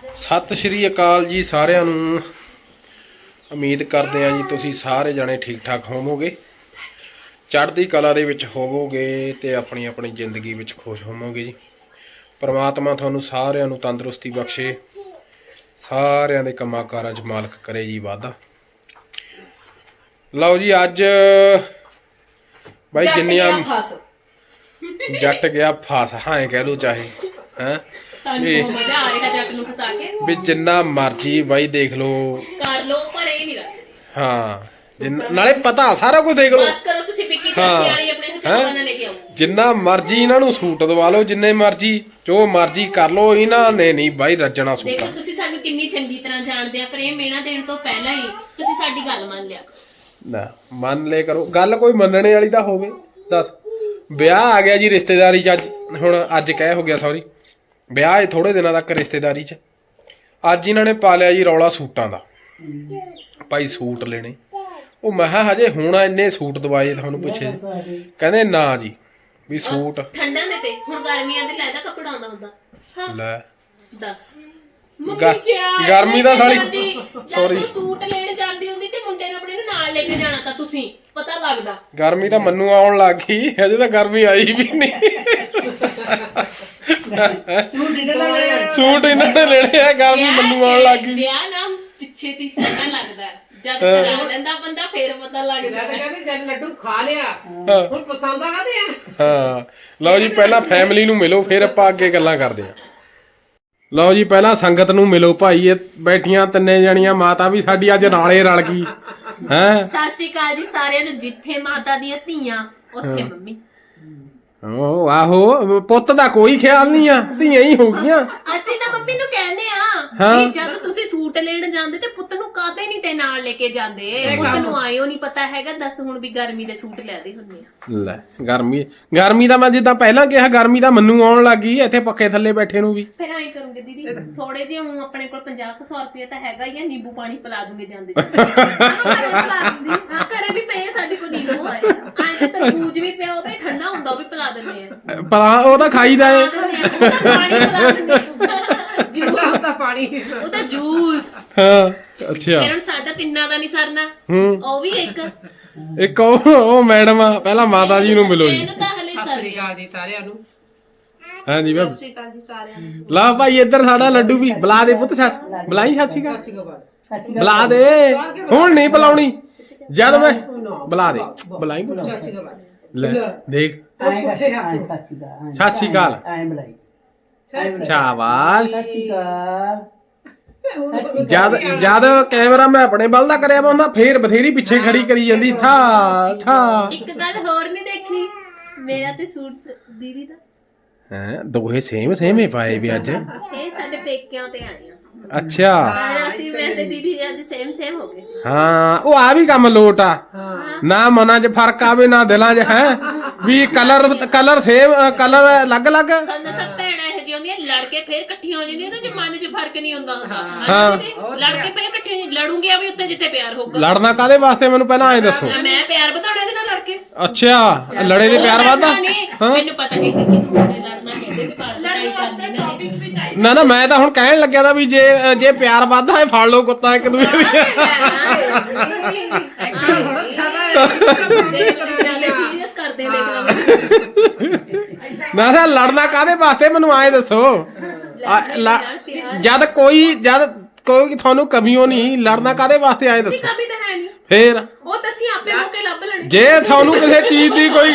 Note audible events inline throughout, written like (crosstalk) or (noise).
ਸਤਿ ਸ਼੍ਰੀ ਅਕਾਲ ਜੀ ਸਾਰਿਆਂ ਨੂੰ। ਉਮੀਦ ਕਰਦੇ ਹਾਂ ਜੀ ਤੁਸੀਂ ਸਾਰੇ ਜਣੇ ਠੀਕ ਠਾਕ ਹੋਵੋਗੇ। ਚੜ੍ਹਦੀ ਕਲਾ ਦੇ ਵਿੱਚ ਹੋਵੋਗੇ ਤੇ ਆਪਣੀ ਆਪਣੀ ਜ਼ਿੰਦਗੀ ਵਿੱਚ ਖੁਸ਼ ਹੋਵੋਗੇ ਜੀ। ਪਰਮਾਤਮਾ ਤੁਹਾਨੂੰ ਸਾਰਿਆਂ ਨੂੰ ਤੰਦਰੁਸਤੀ ਬਖਸ਼ੇ। ਸਾਰਿਆਂ ਦੇ ਕੰਮਾਂ ਕਾਰਾਂ 'ਚ ਮਾਲਕ ਕਰੇ ਜੀ ਵਾਧਾ। ਲਓ ਜੀ ਅੱਜ ਬਾਈ ਜਿੰਨੀਆਂ ਜੱਟ ਗਿਆ ਫਸ ਹਾਂ ਕਹਿ ਲਓ ਚਾਹੇ ਹੈ। ਸਾਨੂੰ ਇਹ- ਬਹੁਤ ਮਜ਼ਾ ਆ ਰਿਹਾ ਜੱਟ ਨੂੰ ਫਸਾ ਕੇ। ਵੀ ਜਿੰਨਾ ਮਰਜ਼ੀ ਬਾਈ ਦੇਖ ਲਓ। ਕਰ ਲੋ ਪਰ ਇਹ ਨਹੀਂ ਰੱਖਦੇ। ਹਾਂ ਜਿੰਨਾ- ਨਾਲੇ ਪਤਾ ਸਾਰਾ ਕੁਝ ਦੇਖ ਲਓ। ਬਸ ਕਰੋ ਤੁਸੀਂ ਪਿੱਕੀ ਹਾਂ। ਚਾਚੀ ਵਾਲੀ ਆਪਣੇ ਹਚਾਵਾ ਨਾਲ ਲੈ ਕੇ ਆਓ। ਜਿੰਨਾ ਮਰਜ਼ੀ ਇਹਨਾਂ ਨੂੰ ਸੂਟ ਦਵਾ ਲਓ ਜਿੰਨੇ ਮਰਜ਼ੀ ਜੋ ਮਰਜ਼ੀ ਕਰ ਲਓ ਇਹਨਾਂ ਨੇ ਨਹੀਂ ਬਾਈ ਰੱਜਣਾ ਦੇਖੋ ਸੂਟਾਂ ਤੁਸੀਂ ਸਾਨੂੰ ਕਿੰਨੀ ਚੰਗੀ ਤਰ੍ਹਾਂ ਜਾਣਦੇ ਆ ਪਰ ਇਹ ਮੇਣਾ ਦੇਣ ਤੋਂ ਪਹਿਲਾਂ ਹੀ ਤੁਸੀਂ ਸਾਡੀ ਗੱਲ ਮੰਨ ਲਿਆ। ਨਾ ਮੰਨ ਲੈ ਕਰੋ। ਗੱਲ ਕੋਈ ਮੰਨਣੇ ਵਾਲੀ ਤਾਂ ਹੋਵੇ ਦੱਸ। ਵਿਆਹ ਆ ਗਿਆ ਜੀ ਰਿਸ਼ਤੇਦਾਰੀ ਚ ਅੱਜ ਹੁਣ ਅੱਜ ਕਹਿ ਹੋ ਗਿਆ ਸੌਰੀ ਵਿਆਹ ਹੈ ਥੋੜੇ ਦਿਨਾਂ ਤੱਕ ਰਿਸ਼ਤੇਦਾਰੀ ਚ। ਅੱਜ ਇਹਨਾਂ ਨੇ ਪਾ ਲਿਆ ਜੀ ਰੌਲਾ ਸੂਟਾਂ ਦਾ। ਭਾਈ ਸੂਟ ਲੈਣੇ। ਉਹ ਮੈਂ ਕਿਹਾ ਹਜੇ ਹੁਣ ਇੰਨੇ ਸੂਟ ਦਵਾਏ ਤੁਹਾਨੂੰ ਪੁੱਛੇ ਕਹਿੰਦੇ ਨਾ ਜੀ ਵੀ ਸੂਟ ਠੰਡਾਂ ਦੇ ਤੇ। ਹੁਣ ਗਰਮੀਆਂ ਦੇ ਲੈਦਾ ਕੱਪੜਾ ਆਉਂਦਾ ਹੁੰਦਾ। ਹਾਂ। ਲੈ। ਦੱਸ। ਗ- ਗਰਮੀ ਦਾ ਸਾਲੀ- ਸੌਰੀ। ਸੂਟ ਲੈਣ ਜਾਂਦੀ ਹੁੰਦੀ ਤੇ ਮੁੰਡੇ ਨੂੰ ਆਪਣੇ ਨੂੰ ਨਾਲ ਲੈ ਕੇ ਜਾਣਾ ਤਾਂ ਤੁਸੀਂ। ਪਤਾ ਲੱਗਦਾ। ਗਰਮੀ ਤਾਂ ਮੰਨੂ ਆਉਣ ਲੱਗ ਗਈ। ਹਜੇ ਤਾਂ ਗਰਮੀ ਆਈ ਵੀ ਨਹੀਂ। ਸੂਟ ਇਹਨਾਂ ਨੇ ਲੈਣੇ ਆ। ਗਰਮੀ ਵਿਆਹ ਮੰਨੂ ਆਉਣ ਲੱਗ ਗਈ। ਵਿਆਹ ਨਾ ਪਿੱਛੇ ਦੀ ਸਮਾਂ ਲੱਗਦਾ ਹੈ। ਜਦ ਕਰਾ ਲੈਂਦਾ ਬੰਦਾ ਫੇਰ ਪਤਾ ਲੱਗਦਾ ਜਦ ਹੈ। ਕਹਿੰਦੇ ਜਦ ਲੱਡੂ ਖਾ ਲਿਆ ਹਾਂ। ਹੁਣ ਪਸੰਦ ਆਦੇ ਆ। ਹਾਂ। ਲਓ ਜੀ ਪਹਿਲਾਂ ਫੈਮਿਲੀ ਨੂੰ ਮਿਲੋ ਫਿਰ ਆਪਾਂ ਅੱਗੇ ਗੱਲਾਂ ਕਰਦੇ ਹਾਂ। ਲਓ ਜੀ ਪਹਿਲਾਂ ਸੰਗਤ ਨੂੰ ਮਿਲੋ ਭਾਈ ਇਹ ਬੈਠੀਆਂ ਤਿੰਨੇ ਜਣੀਆਂ ਮਾਤਾ ਵੀ ਸਾਡੀ ਅੱਜ ਨਾਲੇ ਰਲ ਗਈ। ਹੈ? ਸਤਿ ਸ਼੍ਰੀ ਅਕਾਲ ਜੀ ਸਾਰਿਆਂ ਨੂੰ ਜਿੱਥੇ ਮਾਤਾ ਦੀਆਂ ਧੀਆਂ ਉੱਥੇ ਮੰਮੀ। ਓ ਆਹੋ ਪੁੱਤ ਦਾ ਕੋਈ ਖਿਆਲ ਨਹੀਂ ਆ ਧੀਆਂ ਹੀ ਹੋ ਗਈਆਂ। ਅਸੀਂ ਤਾਂ ਮੰਮੀ ਨੂੰ ਕਹਿੰਦੇ ਆ ਹਾਂ। ਵੀ ਜਦ ਤੁਸੀਂ ਸੂਟ ਲੈਣ ਜਾਂਦੇ ਤੇ ਪੁੱਤ ਨੂੰ ਕਾਤੇ ਨਹੀਂ ਤੇ ਨਾਲ ਲੈ ਕੇ ਜਾਂਦੇ? ਪੁੱਤ ਨੂੰ ਆਇਓ ਨਹੀਂ ਪਤਾ ਹੈਗਾ ਦੱਸ ਹੁਣ ਵੀ ਗਰਮੀ ਦੇ ਸੂਟ ਲੈਦੇ ਹੁੰਦੇ ਆ। ਲੈ ਗਰਮੀ ਗਰਮੀ ਦਾ ਮੈਂ ਜਿੱਦਾਂ ਪਹਿਲਾਂ ਕਿਹਾ ਗਰਮੀ ਦਾ ਮੰਨੂ ਆਉਣ ਲੱਗ ਗਈ ਇੱਥੇ ਪੱਕੇ ਥੱਲੇ ਬੈਠੇ ਨੂੰ ਵੀ। ਫਿਰ ਐਂ ਕਰੂੰਗੇ ਦੀਦੀ ਥੋੜੇ ਜਿਹਾ ਹੂੰ ਆਪਣੇ ਕੋਲ 50 ਰੁਪਏ ਤਾਂ ਹੈਗਾ ਹੀ ਆ ਨਿੰਬੂ ਪਾਣੀ ਪਿਲਾ ਦੂੰਗੇ ਜਾਂਦੇ (laughs) ਜਾਂਦੇ। ਹਾਂ ਘਰੇ ਵੀ ਪਏ ਆ ਸਾਡੇ ਕੋਲ ਨਿੰਬੂ। ਐਂ ਤੇ ਤਰਬੂਜ ਵੀ ਪਿਆ ਉਹ ਵੀ ਠੰਡਾ ਹੁੰਦਾ ਉਹ ਵੀ ਪਿਲਾ ਦਿੰਦੇ ਆ। ਪਤਾ ਉਹ ਤਾਂ ਖਾਈਦਾ ਏ। ਪਿਲਾ ਦਿੰਦੇ ਆ ਉਹ ਤਾਂ ਪਾਣੀ ਪਿਲਾ ਦਿੰਦੇ ਆ ਜੂਸ ਦਾ ਪਾਣੀ। ਉਹ ਤਾਂ ਜੂਸ। ਹਾਂ ਅੱਛਾ। ਹੁਣ ਸਾਡਾ ਤਿੰਨਾਂ ਦਾ ਨਹੀਂ ਸਰਨਾ। ਹੂੰ। ਉਹ ਵੀ ਇੱਕ। ਇੱਕ ਉਹ ਉਹ ਮੈਡਮ ਆ ਪਹਿਲਾਂ ਮਾਤਾ ਜੀ ਨੂੰ ਮਿਲੋ ਜੀ। ਇਹਨੂੰ ਤਾਂ ਹਲੇ ਸਤਿ ਸਰ ਸ੍ਰੀ ਅਕਾਲ ਜੀ ਸਾਰਿਆਂ ਨੂੰ। ਹਾਂਜੀ ਬਾਬ ਲਾ ਭਾਈ ਇੱਧਰ ਸਾਡਾ ਲੱਡੂ ਵੀ। ਬੁਲਾ ਦੇ ਪੁੱਤ ਸੱਚ ਬੁਲਾਈ ਸੱਚ ਸੀਗਾ ਸੱਚੀ ਗੱਲ ਬੁਲਾ ਦੇ। ਹੁਣ ਨਹੀਂ ਬੁਲਾਉਣੀ। ਜਦ ਮੈਂ ਬੁਲਾ ਦੇ। ਬੁਲਾਈ ਪੁੱਤ ਸੱਚੀ ਗੱਲ ਲੈ ਦੇਖ। ਉਹ ਪੁੱਠੇ ਹੱਥ ਸਤਿ ਸ਼੍ਰੀ ਅਕਾਲ ਐਂ ਬੁਲਾਈ ਸ਼ਾਬਾਸ਼। ਸਤਿ ਸ਼੍ਰੀ ਅਕਾਲ। ਜਦ ਜਦ ਕੈਮਰਾ ਮੈਂ ਆਪਣੇ ਵੱਲ ਦਾ ਕਰਿਆ ਵਾ ਹੁੰਦਾ ਫੇਰ ਬਥੇਰੀ ਪਿੱਛੇ ਖੜੀ ਕਰੀ ਜਾਂਦੀ ਠਾ ਠਾ ਇੱਕ ਗੱਲ ਹੋਰ ਨਹੀਂ ਦੇਖੀ ਮੇਰਾ ਤੇ ਸੂਟ ਦੀਦੀ ਦਾ। ਹੈ ਦੋਹੇ ਸੇਮ ਸੇਮ ਹੀ ਪਾਏ ਵੀ ਅੱਜ। ਇਹ ਸਾਡੇ ਪੇਕਿਆਂ ਤੇ ਆਏ ਆ। ਅੱਛਾ। ਅਸੀਂ ਮੈਂ ਤੇ ਦੀਦੀ ਅੱਜ ਸੇਮ ਸੇਮ ਹੋ ਗਏ ਸੀ। ਹਾਂ ਉਹ ਆ ਵੀ ਕੰਮ ਲੋਟ ਆ। ਨਾ ਮਨਾਂ 'ਚ ਫ਼ਰਕ ਆਵੇ ਨਾ ਦਿਲਾਂ 'ਚ ਹੈ? ਵੀ ਕਲਰ ਕਲਰ ਸੇਮ ਕਲਰ ਅਲੱਗ ਅਲੱਗ? ਤੁਹਾਨੂੰ ਸਭ ਭੈਣਾਂ ਇਹੋ ਜਿਹੀਆਂ ਹੁੰਦੀਆਂ ਲੜ ਕੇ ਫੇਰ ਇਕੱਠੀਆਂ ਹੋ ਜਾਂਦੀਆਂ ਨਾ ਜੇ ਮਨ 'ਚ ਫ਼ਰਕ ਨਹੀਂ ਹੁੰਦਾ ਹੁੰਦਾ। ਹਾਂ। ਹਾਂ ਦੀਦੀ ਲੜ ਕੇ ਫੇਰ ਇਕੱਠੀਆਂ ਹੋ ਜਾਂਦੀਆਂ। ਲੜੂਗੇ ਵੀ ਉੱਤੇ ਜਿੱਥੇ ਪਿਆਰ ਹੋਊਗਾ। ਲੜਨਾ ਕਾਦੇ ਵਾਸਤੇ ਮੈਨੂੰ ਪਹਿਲਾਂ ਐ ਦੱਸੋ। ਮੈਂ ਪਿਆਰ ਵਧਾਉਣਾ ਇਹਦੇ ਨਾਲ ਲੜ ਕੇ ਅੱਛਾ ਲੜੇ ਦੇ ਪਿਆਰ ਨਹੀਂ, ਹਾਂ? ਮੈਨੂੰ ਪਤਾ ਹੈ ਕਿ ਤੂੰ ਉਹਨੇ ਲੜਨਾ ਕਹਿੰਦੇ ਵੀ ਲੜਾਈ ਕਰਨੀ ਨਾ ਇਹ। ਨਾ ਨਾ ਮੈਂ ਤਾਂ ਹੁਣ ਕਹਿਣ ਲੱਗਿਆ ਤਾਂ ਵੀ ਜੇ ਜੇ ਪਿਆਰ ਵੱਧਦਾ ਹੈ ਫੜ ਲਓ ਕੁੱਤਾ ਇੱਕ ਦੂਜੇ ਦੀ। ਸੀਰੀਅਸ ਕਰਦੇ ਦੇਖ ਨਾ ਨਾ ਲੜਨਾ ਕਾਦੇ ਵਾਸਤੇ? ਮੈਨੂੰ ਐ ਦੱਸੋ। ਆ, ਲ- ਜਦ ਕੋਈ ਜਦ ਕੋਈ ਤੁਹਾਨੂੰ ਕਮੀਓ ਨਹੀਂ ਲੜਨਾ ਕਾਦੇ ਵਾਸਤੇ ਆਏ ਦੱਸੋ? ਕभी ਤਾਂ ਹੈ ਨਹੀਂ ਫੇਰ? ਉਹ ਤਾਂ ਅਸੀਂ ਆਪੇ ਮੌਕੇ ਲੱਭ ਲੈਣੇ। ਜੇ ਤੁਹਾਨੂੰ ਕਿਸੇ ਚੀਜ਼ ਦੀ ਕੋਈ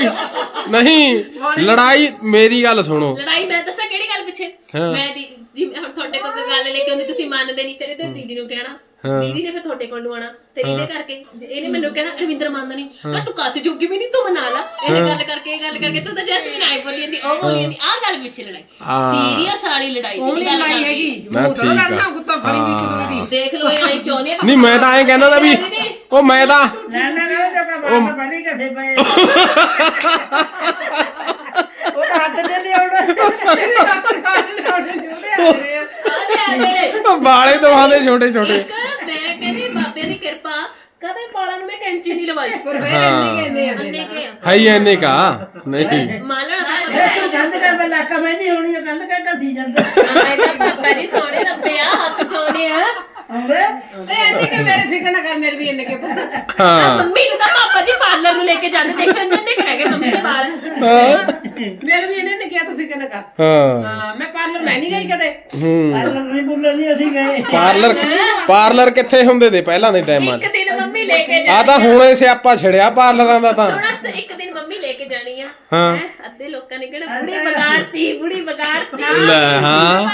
ਨਹੀਂ ਲੜਾਈ ਮੇਰੀ ਗੱਲ ਸੁਣੋ। ਲੜਾਈ ਮੈਂ ਦੱਸਾਂ ਕਿਹੜੀ ਗੱਲ ਪਿੱਛੇ? ਹਾਂ। ਮੈਂ ਦੀ ਹੁਣ ਤੁਹਾਡੇ ਕੋਲ ਕੋਈ ਗੱਲ ਲੈ ਕੇ ਆਉਂਦੀ ਤੁਸੀਂ ਮੰਨਦੇ ਨਹੀਂ ਫਿਰ ਇਹਦੇ ਦੀਦੀ ਨੂੰ ਕਹਿਣਾ। ਦੀਦੀ ਨੇ ਫਿਰ ਤੁਹਾਡੇ ਕੋਲ ਨੂੰ ਆਣਾ ਤੇ ਇਹਦੇ ਕਰਕੇ। ਜੇ ਇਹਨੇ ਮੈਨੂੰ ਕਹਿਣਾ ਰਵਿੰਦਰ ਮੰਨਦਾ ਨਹੀਂ ਮੈਂ ਤੂੰ ਕਾਸੇ ਜੋਗੀ ਵੀ ਨਹੀਂ ਤੂੰ ਮਨਾ ਲਾ। ਇਹ ਗੱਲ ਕਰਕੇ ਇਹ ਗੱਲ ਕਰਕੇ ਤੂੰ ਤਾਂ ਜੈਸੀ ਨਹੀਂ ਬੋਲੀ ਜਾਂਦੀ ਉਹ ਬੋਲੀ ਜਾਂਦੀ ਆਹ ਗੱਲ ਪਿੱਛੇ ਲੜਾਈ। ਹਾਂ। ਸੀਰੀਅਸ ਵਾਲੀ ਲੜਾਈ ਦੀ ਗੱਲ ਲੜਾਈ। ਹੈਗੀ। ਉਹ ਤਾਂ ਠੀਕ ਆ। ਲੜਨਾ ਕੁੱਤਾ ਫੜੀ ਵੀ ਇੱਕ ਦੂਜੇ ਦੀ ਦੇਖ ਲਓ ਇਹ ਆਈ ਚਾਹੁੰਦੇ ਆ ਨਹੀਂ ਮੈਂ ਤਾਂ ਐਂ ਕਹਿੰਦਾ ਤਾਂ ਵੀ ਉਹ ਮੈਂ ਤਾਂ ਨਾ ਨਾ ਨਾ ਜਗਾ ਬਾਹਰ ਪਹਿਲੇ ਕਸੇ ਪਏ। ਉਹ ਤਾਂ ਹੱਥ ਲਿਆਉਣਾ। ਇਹਦੇ ਹੱਥ ਆ। ਰਹੇ ਆ ਦੇ ਛੋਟੇ ਛੋਟੇ। ਇੱਕ ਮੈਂ ਕਹਿੰਦੀ ਬਾਬੇ ਦੀ ਕਿਰਪਾ ਕਦੇ ਬਾਲਾਂ ਨੂੰ ਮੈਂ ਕੈਂਚੀ ਨਹੀਂ ਲਵਾਈ। ਪਰ ਫਿਰ ਇੰਨੀ ਕਹਿੰਦੇ ਆ। ਅੰਨੇ ਕੇ ਆ। ਹਾਈ ਐਨੇ ਕਾ। ਨਹੀਂ ਮਾਲਣਾ ਇਹ ਤਾਂ ਕਰ, ਮੈਂ ਲਾਕਾ ਮੈਂ ਹੋਣੀ ਉਹ ਕੰਨ ਕਹਿੰਦਾ ਸੀ ਜਾਂਦਾ ਮੈਂ ਕਿਹਾ ਪਾਪਾ ਜੀ ਸੋਹਣੇ ਲੱਭੇ ਆ, ਹੱਥ ਸੋਹਣੇ ਆ। ਵੀ ਇੰਨੇ ਕੇ ਪੁੱਤ ਆ। ਹਾਂ। ਮੰਮੀ ਨੂੰ ਤਾਂ ਪਾਪਾ ਜੀ ਪਾਰਲਰ ਨੂੰ ਲੈ ਕੇ ਜਾਂਦੇ ਦੇਖਣ ਜਿੰਨੇ ਰਹਿ ਗਏ ਮੰਮੀ ਦੇ ਵਾਲ ਮੇਰੇ ਵੀ ਇਹਨੇ ਨੇ ਕਿਹਾ ਤੂੰ ਫਿਕਰ ਨਾ ਕਰ। ਹਾਂ। ਹਾਂ ਮੈਂ ਪਾਰਲਰ ਮੈਂ ਨਹੀਂ ਗਈ ਕਦੇ। ਹੂੰ। ਪਾਰਲਰ ਨਹੀਂ ਬੁੱਲਰ ਨਹੀਂ ਅਸੀਂ ਗਏ। ਪਾਰਲਰ ਪਾਰਲਰ ਕਿੱਥੇ ਹੁੰਦੇ ਤੇ ਪਹਿਲਾਂ ਦੇ ਟਾਈਮਾਂ 'ਚ? ਇੱਕ ਦਿਨ ਮੰਮੀ ਲੈ ਕੇ ਆ ਜਾਣੀ ਤਾਂ ਹੁਣ ਸਿਆਪਾ ਛੜਿਆ ਪਾਰਲਰਾਂ ਦਾ ਤਾਂ। ਸੋਹਣਾ ਸ- ਇੱਕ ਦਿਨ ਮੰਮੀ ਲੈ ਕੇ ਜਾਣੀ ਆ। ਹਾਂ। ਹੈਂ, ਅੱਧੇ ਲੋਕਾਂ ਨੇ ਕਹਿਣਾ ਬੁੜੀ ਵਿਗਾੜਤੀ ਬੁੜੀ ਵਿਗਾੜਤੀ। ਲੈ ਹਾਂ।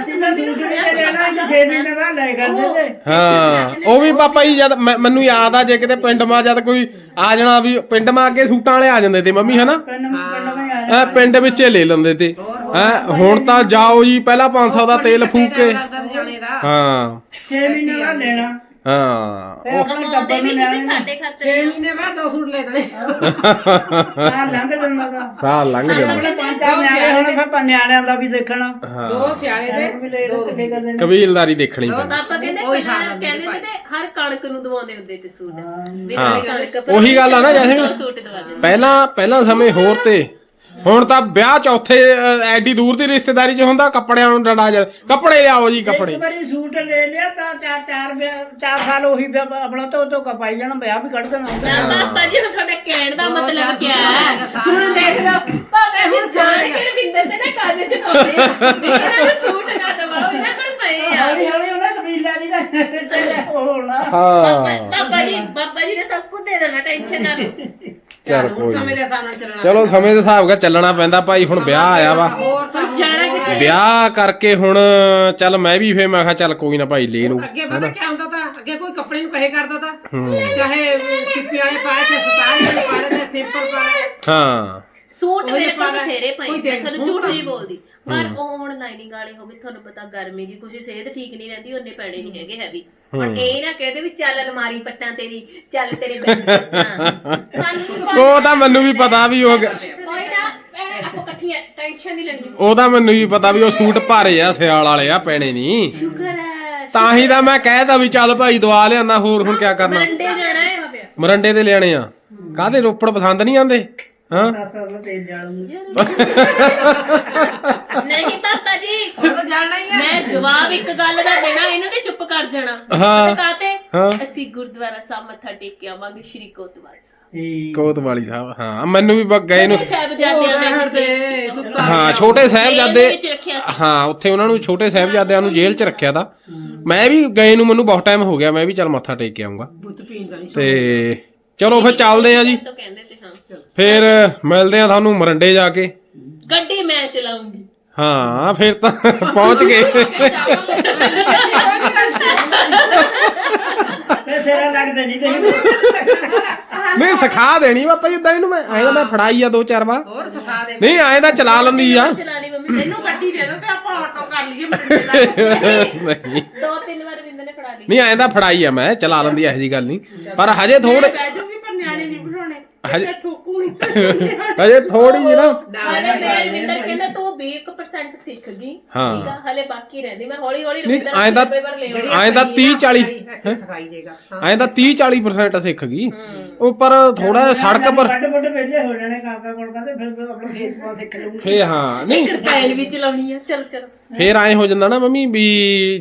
ਅਸੀਂ ਤਾਂ ਸੂਟ ਨਹੀਂ ਲੈਣਾ ਕਿ 6 ਮਹੀਨੇ ਬਾਅਦ ਲੈ ਕਰਦੇ ਹਾਂ। ਉਹ ਵੀ ਪਾਪਾ ਜੀ ਜਦ ਮੈਂ- ਮੈਨੂੰ ਯਾਦ ਆ ਜੇ ਕਿਤੇ ਪਿੰਡ ਮਾ ਜਦ ਕੋਈ ਆ ਜਾਣਾ ਵੀ ਪਿੰਡ ਮਾ ਕੇ ਸੂਟਾਂ ਵਾਲੇ ਆ ਜਾਂਦੇ ਤੇ ਮੰਮੀ ਹਨਾ? ਪਿੰਡ ਪਿੰਡ ਵਿੱਚ ਆ ਐ ਪਿੰਡ ਵਿੱਚ ਹੀ ਲੈ ਲੈਂਦੇ ਤੇ। ਹੈ ਹੁਣ ਤਾਂ ਜਾਓ ਜੀ ਪਹਿਲਾਂ 500 ਦਾ ਤੇਲ ਫੂਕ। ਕੇ ਲੱਗਦਾ ਤੇ ਜਾਣੇ ਦਾ। ਹਾਂ। 6 ਮਹੀਨੇ ਬਾਅਦ ਲੈਣਾ। ਹਾਂ। ਫਿਰ ਆਪਣੇ ਟੱਬਰ ਨੂੰ ਲੈਣਾ ਸਾਡੇ 6 ਖਾਤੇ ਮਹੀਨੇ ਬਾਅਦ ਦੋ ਸੂਟ ਲੈ ਦੇਣੇ। ਆ ਲੰਘ ਜਾਂਦਾ ਦਾ ਸਾਲ ਲੰਘ ਜਾਂਦਾ ਆਪਣੇ ਪੰਜ ਚਾਰ ਨਿਆਣੇ ਹੁਣ ਫਿਰ ਪੰਜ ਨਿਆਣਿਆਂ ਦਾ ਵੀ ਦੇਖਣਾ। ਦੋ ਸਿਆਣੇ ਦੇ ਲੈ ਦੋ ਗੱਲ ਕਬੀਲਦਾਰੀ ਦੇਖਣੀ ਪੈਂਦੀ। ਪਾਪਾ ਕਹਿੰਦੇ ਉਹੀ ਪਹਿਲਾਂ ਸਾਲ ਕਹਿੰਦੇ ਹੁੰਦੇ ਤੇ ਹਰ ਕਣਕ ਨੂੰ ਦਵਾਉਂਦੇ ਹੁੰਦੇ ਤੇ ਸੂਟ। ਵੀ ਹਾਂ। ਨਾਲੇ ਕਣਕ ਪਰ ਉਹੀ ਗੱਲ ਆ ਨਾ ਜੈਸੇ ਦੋ ਸੂਟ ਦਵਾ ਦਿੰਦੇ। ਪਹਿਲਾਂ ਪਹਿਲਾਂ ਸਮੇਂ ਹੋਰ ਤੇ ਹੁਣ ਤਾਂ ਵਿਆਹ ਚੌਥੇ ਅ, ਐਡੀ ਦੂਰ ਦੀ ਰਿਸ਼ਤੇਦਾਰੀ 'ਚ ਹੁੰਦਾ ਕੱਪੜਿਆਂ ਨੂੰ ਡੰਡਾ ਜਾ ਕੱਪੜੇ ਲਿਆਓ ਜੀ ਕੱਪੜੇ। ਇੱਕ ਵਾਰੀ ਸੂਟ ਲੈ ਲਿਆ ਤਾਂ ਚਾਰ ਚਾਰ ਵਿਆਹ- ਚਾਰ ਸਾਲ ਉਹੀ ਵਿਆਹ ਆਪਣਾ ਧੋ ਧੋ ਕਪਾਈ ਜਾਣਾ ਵਿਆਹ ਵੀ ਕੱਢ ਦੇਣਾ ਹੁੰਦਾ। ਨਾ ਪਾਪਾ ਜੀ ਹੁਣ ਤੁਹਾਡੇ ਕਹਿਣ ਦਾ ਮਤਲਬ ਕੀ ਹੈ? ਹੁਣ ਦੇਖ ਲਓ ਪਾਪਾ ਜੀ ਜਾਣ ਕੇ ਰਵਿੰਦਰ ਦੇ ਨਾ ਕਾਦੇ ਚ ਪਾਉਂਦੇ ਆ। ਇਹਨਾਂ ਨੂੰ ਸੂਟ ਨਾ ਦਵਾਓ ਇਹਨਾਂ ਕੋਲ ਪਏ ਆ। ਹੌਲੀ ਹੌਲੀ ਉਹਨਾਂ ਕਬੀਲਦਾਰੀ ਦਾ ਤੇ ਹੋਣਾ। ਹਾਂ। ਪਾਪਾ ਜੀ ਪਾਪਾ ਜੀ ਨੇ ਸਭ ਕੁਝ ਦੇ ਦੇਣਾ ਟੈਨਸ਼ਨ ਨਾ ਲਓ। ਚਲ ਹੁਣ ਕੋਈ ਸਮੇਂ। ਦੇ ਹਿਸਾਬ ਨਾਲ ਚੱਲਣਾ ਚਲੋ ਸਮੇਂ ਦੇ ਹਿਸਾਬ ਨਾਲ ਚੱਲਣਾ ਪੈਂਦਾ ਭਾਈ ਹੁਣ ਵਿਆਹ ਆਇਆ ਵਾ। ਹੋਰ ਤਾਂ ਹੁਣ ਜਾਣਾ ਕਿੱਥੇ? ਵਿਆਹ ਕਰਕੇ ਹੁਣ ਚੱਲ ਮੈਂ ਵੀ ਫੇਰ ਮੈਂ ਕਿਹਾ ਚੱਲ ਕੋਈ ਨਾ ਭਾਈ ਲੈ ਲੂ ਅੱਗੇ ਪਤਾ ਕੀ ਹੁੰਦਾ ਤਾਂ ਅੱਗੇ ਕੋਈ ਕੱਪੜੇ ਨੂੰ ਕਹੇ ਕਰਦਾ ਤਾਂ। ਚਾਹੇ ਸਿੱਪੀ ਵਾਲੇ ਪਾਏ ਤੇ ਸਤਾਰ ਵਾਲੇ ਪਾਏ ਤੇ ਸਿੰਪਲ ਪਾਏ ਹਾਂ। ਸੂਟ ਉਹੀ ਮੇਰੇ ਕੋਲ। ਬਥੇਰੇ ਪਏ ਕੋਈ ਮੈਂ ਤੁਹਾਨੂੰ ਹੁਣ ਝੂਠ ਨਹੀਂ ਬੋਲਦੀ। ਪਰ ਉਹ ਲਾਈਨਿੰਗ ਵਾਲੇ ਹੋ ਗਏ ਤੁਹਾਨੂੰ ਪਤਾ ਗਰਮੀ ਜੀ ਕੁਝ ਸਿਹਤ ਠੀਕ ਨਹੀਂ ਰਹਿੰਦੀ ਉਹਨੇ ਪੈਣੇ ਨਹੀਂ ਹੈਗੇ ਹੈਵੀ। ਇਹ ਨਾ ਕਹਦੇ ਵੀ ਚੱਲ ਅਲਮਾਰੀ ਪੱਟਾਂ ਤੇਰੀ ਚੱਲ ਤੇਰੇ ਬੈੱਡ (laughs) ਪੱਟਾਂ। ਸਾਨੂੰ ਉਹ ਤਾਂ ਮੈਨੂੰ ਵੀ ਪਤਾ ਵੀ ਉਹ ਕੋਈ ਨਾ ਭੈਣੇ, ਆਪਾਂ ਇਕੱਠੀਆਂ ਟੈਨਸ਼ਨ ਨਹੀਂ ਲੈਣੀ ਉਹਦਾ ਮੈਨੂੰ ਵੀ ਪਤਾ ਵੀ ਉਹ ਸੂਟ ਭਾਰੇ ਆ ਸਿਆਲ ਵਾਲੇ ਆ ਪੈਣੇ ਨਹੀਂ। ਸ਼ੁਕਰ ਹੈ ਤਾਂ ਹੀ ਤਾਂ ਮੈਂ ਕਹਿਤਾ ਵੀ ਚੱਲ ਭਾਈ ਦਵਾ ਲਿਆਣਾ ਹੋਰ ਹੁਣ ਕੀ ਕਰਨਾ। ਮੰਡੇ ਜਾਣਾ ਹੈ। ਮਰੰਡੇ ਤੇ ਲਿਆਣੇ ਆ। ਕਾਹਦੇ ਰੋਪੜ ਪਸੰਦ ਨਹੀਂ ਆਂਦੇ ਹਾਂ? ਨਹੀਂ ਪਾਪਾ ਜੀ ਉਹ ਤਾਂ ਜਾਣਨਾ ਹੀ ਹੈ ਮੈਂ ਜਵਾਬ ਇੱਕ ਗੱਲ ਦਾ ਦੇਣਾ ਇਹਨਾਂ ਨੇ ਚੁੱਪ ਕਰ ਜਾਣਾ। ਹਾਂ। ਕਾਤੇ? ਹਾਂ। ਅਸੀਂ ਗੁਰਦੁਆਰਾ ਸਾਹਿਬ ਮੱਥਾ ਟੇਕ ਕੇ ਆਵਾਂਗੇ ਸ਼੍ਰੀ ਕੋਤਵਾਲ ਸਾਹਿਬ। ਠੀਕ। ਕੋਤਵਾਲੀ ਸਾਹਿਬ ਹਾਂ। ਮੈਨੂੰ ਵੀ ਬ- ਗਏ ਨੂੰ ਸੁੱਤਾ ਹਾਂ ਛੋਟੇ ਸਾਹਿਬਜ਼ਾਦੇ ਵਿੱਚ ਰੱਖਿਆ ਸੀ। ਹਾਂ ਉੱਥੇ ਉਹਨਾਂ ਨੂੰ ਛੋਟੇ ਸਾਹਿਬਜ਼ਾਦਿਆਂ ਨੂੰ ਜੇਲ੍ਹ 'ਚ ਰੱਖਿਆ ਤਾਂ। ਮੈਂ ਵੀ ਗਏ ਨੂੰ ਮੈਨੂੰ ਬਹੁਤ ਟਾਈਮ ਹੋ ਗਿਆ ਮੈਂ ਵੀ ਚੱਲ ਮੱਥਾ ਟੇਕ ਕੇ ਆਉਂਗਾ ਬੁੱਤ ਪੀਣ ਦਾ ਨਹੀਂ ਤੇ ਚਲੋ ਫਿਰ ਚੱਲਦੇ ਆ ਜੀ। ਤਾਂ ਕਹਿੰਦੇ ਤੇ ਹਾਂ ਫਿਰ ਮਿਲਦੇ ਆ ਤੁਹਾਨੂੰ ਮਰੰਡੇ ਜਾ ਕੇ। ਗੱਡੀ ਮੈਂ ਚਲਾਉਂਗੀ। ਹਾਂ ਫਿਰ ਤਾਂ ਪਹੁੰਚ ਗਏ। ਤੇ ਸੇਰਾ ਲੱਗਦਾ ਨਹੀਂ ਤੇ ਨਹੀਂ ਸਿਖਾ ਦੇਣੀ ਪਾਪਾ ਜੀ ਉਦਾਂ ਇਹਨੂੰ ਮੈਂ। ਐਂ ਤਾਂ ਮੈਂ ਫੜਾਈ ਆ ਦੋ ਚਾਰ ਵਾਰ। ਹੋਰ ਸਿਖਾ ਦੇ। ਨਹੀਂ ਐਂ ਤਾਂ ਚਲਾ ਲੈਂਦੀ ਆ। ਚਲਾ ਲਈ ਮੰਮੀ ਇਹਨੂੰ ਗੱਡੀ ਦੇ ਦੋ ਤੇ ਆਪਾਂ ਆਟੋ ਕਰ ਲਈਏ ਮੰਡੇ ਦਾ। ਨਹੀਂ। ਦੋ ਤਿੰਨ ਵਾਰ ਵਿੰਦਰ ਨੇ ਫੜਾ ਲਈ। ਨਹੀਂ ਐਂ ਤਾਂ ਫੜਾਈ ਆ ਮੈਂ ਚਲਾ ਲੈਂਦੀ ਇਹੋ ਜੀ ਗੱਲ ਨਹੀਂ। ਪਰ ਹਜੇ ਥੋੜੇ ਨਿਆਣੇ ਨਹੀਂ ਬਿਠਾਉਣੇ ਹਜੇ ਤੇ ਠੋਕੂਗੀ ਥੋੜੀ ਜਿਹੀ ਨਾ। ਹਲੇ ਮੇਰਾ ਰਵਿੰਦਰ ਕਹਿੰਦਾ ਤੂੰ 20% ਸਿੱਖ ਗਈ। ਹਾਂ। ਠੀਕ ਆ ਹਲੇ ਬਾਕੀ ਰਹਿੰਦੀ। ਮੈਂ ਹੌਲੀ ਹੌਲੀ ਨਹੀਂ, ਰਵਿੰਦਰ ਐਂ ਤਾਂ- ਨੂੰ ਵਾਰ ਲੈ ਆਉਣੀ ਤਾਂ 30 40 ਇੱਥੇ ਸਿਖਾਈ ਜਾਏਗਾ। ਐਂ ਤਾਂ 30 40% ਸਿੱਖ ਗਈ। ਉਹ ਪਰ ਥੋੜਾ ਸੜਕ ਪਰ ਵੱਡੇ ਵੱਡੇ ਵੇਲੇ ਹੋ ਜਾਣੇ ਕਾਕਾ ਕੋਲ ਕਹਿੰਦੇ ਫਿਰ ਆਪਣਾ ਖੇਤ ਪਾ ਸਿੱਖ ਲਊਂਗੀ। ਫੇ ਹਾਂ ਨਹੀਂ। ਇੱਕ ਪੈਨ ਵੀ ਚਲਾਉਣੀ ਆ ਚਲ ਚਲ। ਫੇਰ ਐਂ ਹੋ ਜਾਂਦਾ ਨਾ ਮੰਮੀ ਵੀ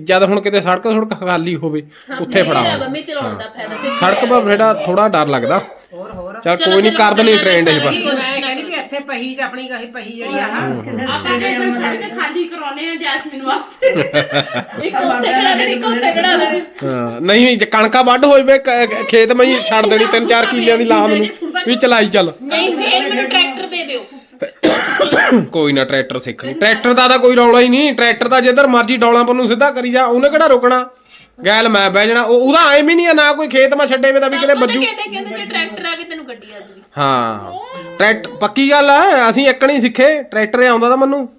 ਜਦ ਹੁਣ ਕਿਤੇ ਸੜਕ ਸੜਕ ਖਾਲੀ ਹੋਵੇ ਉੱਥੇ ਫੜਾਓ ਮੰਮੀ ਚਲਾਉਣ ਦਾ ਫਾਇਦਾ ਸਿੱਖ ਸੜਕ 'ਤੇ ਫੇੜਾ ਥੋੜਾ ਡਰ ਲੱਗਦਾ। ਹੋਰ ਹੋਰ। ਚਲ ਕੋਈ ਨਹੀਂ ਕਰ ਦਣੀ ਟ੍ਰੇਨ ਇਹ ਸਾਰੀਆਂ। ਪਰ ਮੈਂ ਕਹਿੰਦੀ ਵੀ ਇੱਥੇ ਪਹੀ ਚ ਆਪਣੀ ਕਹੀ ਪਹੀ ਜਿਹੜੀ ਆ ਕਿਸੇ ਆਪਾਂ ਨੇ ਤਾਂ ਸੜਕ ਖਾਲੀ ਕਰਾਉਣੇ ਆ ਜੈਸਮੀਨ ਵਾਸਤੇ। ਇੱਕ ਉੱਤੇ ਖੜਾ ਦੇ ਇੱਕ ਉੱਤੇ ਖੜਾ ਦੇ ਹਾਂ ਨਹੀਂ ਜੇ ਕਣਕਾਂ ਵੱਢ ਹੋ ਜਵੇ ਕ- ਖੇਤ ਮੈਂ ਛੱਡ ਦੇਣੀ ਤਿੰਨ ਚਾਰ ਕਿੱਲਿਆਂ ਦੀ ਲਾ ਮੈਨੂੰ ਵੀ ਚਲਾਈ ਚੱਲ। ਨਹੀਂ ਫੇਰ ਮੈਨੂੰ ਟਰੈਕਟਰ ਦੇ ਦਿਓ। (coughs) ਕੋਈ ਨਾ ਟਰੈਕਟਰ ਸਿੱਖ ਲਈ। ਟਰੈਕਟਰ ਦਾ ਤਾਂ ਕੋਈ ਰੌਲਾ ਹੀ ਨਹੀਂ। ਟਰੈਕਟਰ ਤਾਂ ਜਿੱਧਰ ਮਰਜ਼ੀ ਡੌਲਾਂ ਪਰ ਨੂੰ ਸਿੱਧਾ ਕਰੀ ਜਾ ਉਹਨੇ ਕਿਹੜਾ ਰੁਕਣਾ? ਗੈਲ ਮੈਂ ਬਹਿ ਜਾਣਾ। ਉਹ- ਉਹਦਾ ਐਵੇਂ ਨਹੀਂ ਆ ਨਾ ਕੋਈ ਖੇਤ ਮੈਂ ਛੱਡੇ ਵੇ ਤਾਂ ਵੀ ਕਿਤੇ ਬੱਜੂ ਕਹਿੰਦੇ ਕਹਿੰਦੇ ਜੇ ਟਰੈਕਟਰ ਆ ਕੇ ਤੈਨੂੰ ਗੱਡੀ ਆ ਜੂਗੀ। ਹਾਂ। ਟਰੈਕਟਰ ਪੱਕੀ ਗੱਲ ਆ ਅਸੀਂ ਇੱਕ ਨਹੀਂ ਸਿੱਖੇ। ਟਰੈਕਟਰ ਆਉਂਦਾ ਤਾਂ ਮੈਨੂੰ।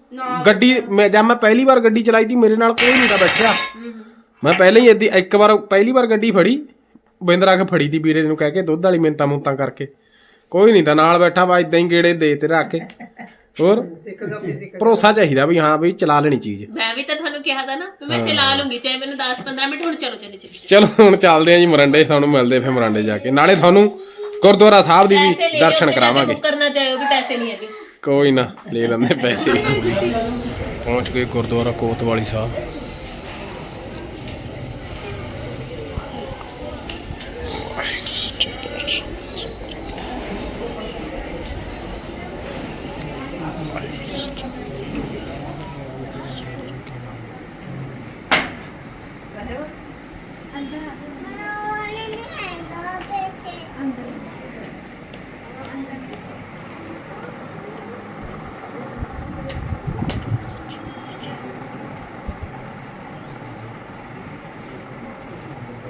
ਗੱਡੀ ਮੈਂ ਜਦ ਮੈਂ ਪਹਿਲੀ ਵਾਰ ਗੱਡੀ ਚਲਾਈ ਤੀ ਮੇਰੇ ਨਾਲ ਕੋਈ ਨਹੀਂ ਤਾਂ ਬੈਠਿਆ। ਮੈਂ ਪਹਿਲਾਂ ਹੀ ਏਦੀ ਇੱਕ ਵਾਰ ਪਹਿਲੀ ਵਾਰ ਗੱਡੀ ਫੜੀ। ਬਿੰਦਰਾ ਕੇ ਫੜੀ ਤੀ ਵੀਰੇ ਨੂੰ ਕਹਿ ਕੇ ਦੁੱਧ ਵਾਲੀ ਮਿੰਤਾ ਮੁੰਤਾਂ ਕਰਕੇ। ਕੋਈ ਨਹੀਂ ਤਾਂ ਨਾਲ ਬੈਠਾ ਵਾ ਇਦਾਂ ਹੀ ਗੇੜੇ ਦੇ ਤੇ ਰੱਖ ਕੇ। ਹੋਰ? ਸਿੱਖ ਸਿੱਖ ਭਰੋਸਾ ਚਾਹੀਦਾ ਵੀ ਹਾਂ ਵੀ ਚਲਾ ਲੈਣੀ ਚੀਜ਼। ਮੈਂ ਵੀ ਤਾਂ ਤੁਹਾਨੂੰ ਕਿਹਾ ਦਾ ਨਾ ਵੀ ਮੈਂ ਚਲਾ ਲੂੰਗੀ ਚਾਹੇ ਮੈਨੂੰ 10 15 ਮਿੰਟ ਹੁਣ ਚਲੋ ਚਲੇ ਚਲੇ ਚਲੋ। ਹੁਣ ਚੱਲਦੇ ਆਂ ਜੀ ਮਰੰਡੇ ਤੁਹਾਨੂੰ ਮਿਲਦੇ ਫਿਰ ਮਰੰਡੇ ਜਾ ਕੇ। ਨਾਲੇ ਤੁਹਾਨੂੰ ਗੁਰਦੁਆਰਾ ਸਾਹਿਬ ਦੀ ਵੀ ਦਰਸ਼ਨ ਕਰਾਵਾਂਗੇ। ਕਰਨਾ ਚਾਹੇ ਉਹ ਵੀ ਪੈਸੇ ਨਹੀਂ ਹੈਗੇ। ਕੋਈ ਨਾ ਲੈ ਲੈਂਦੇ ਪੈਸੇ। (laughs) ਪਹੁੰਚ ਗਏ ਗੁਰਦੁਆਰਾ ਕੋਤਵਾਲੀ ਸਾਹਿਬ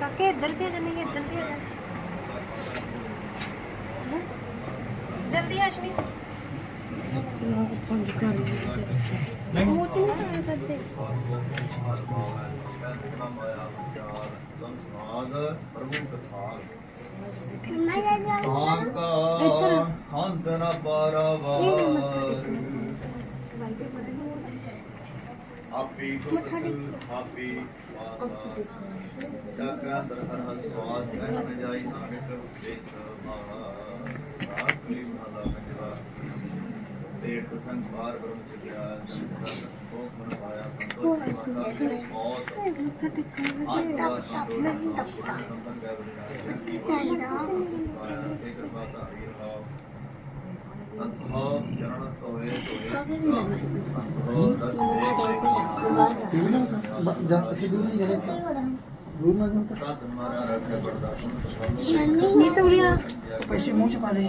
ਕਾਕੇ ਇੱਧਰ ਤੇ ਜਾਣੀ ਇੱਧਰ ਤੇ ਆ ਜਲਦੀ ਆਸ਼ਮੀ ਹੰਤ ਨ ਪਰਵਾਰ ਆਪੀ ਗੁਰਤ ਆਪੀ ਵਾਸਾ ਚਕੰਦਰ ਹਰ ਸਵਾਦ ਮੈਂ ਜਾਈ ਨਾਨਕ ਦੇ ਸਮਾਹਾ ਆਖਰੀ ਮਹਲਾ ਮੰਜਵਾ ਪੇਟ ਸੰਸਾਰ ਬ੍ਰਹਮ ਚਿਆ ਸੰਸਾਰ ਸੰਤੋਖ ਮਨ ਪਾਇਆ ਸੰਤੋਖ ਮਾਤਾ ਦੀ ਮੌਤ ਆਤਮਾ ਸੰਤੋਖ ਸੰਤਨ ਗੈ ਬਲਿਦਾਨ ਪਾਇਆ ਇਹ ਕਿਰਪਾ ਧਾਰੀ ਰਹਾਓ ਸੰਤੋ ਚਰਨ ਤੋਏ ਤੋਏ ਸੰਤੋ ਦਸ ਦੇ ਸਤ ਮਾਰਾ ਰੱਖੇ ਬਰਦਾ ਸੰਤੋ ਨੀ ਤੂੰ ਲਿਆ ਪੈਸੇ ਮੂੰਹ ਚ ਪਾ ਦੇ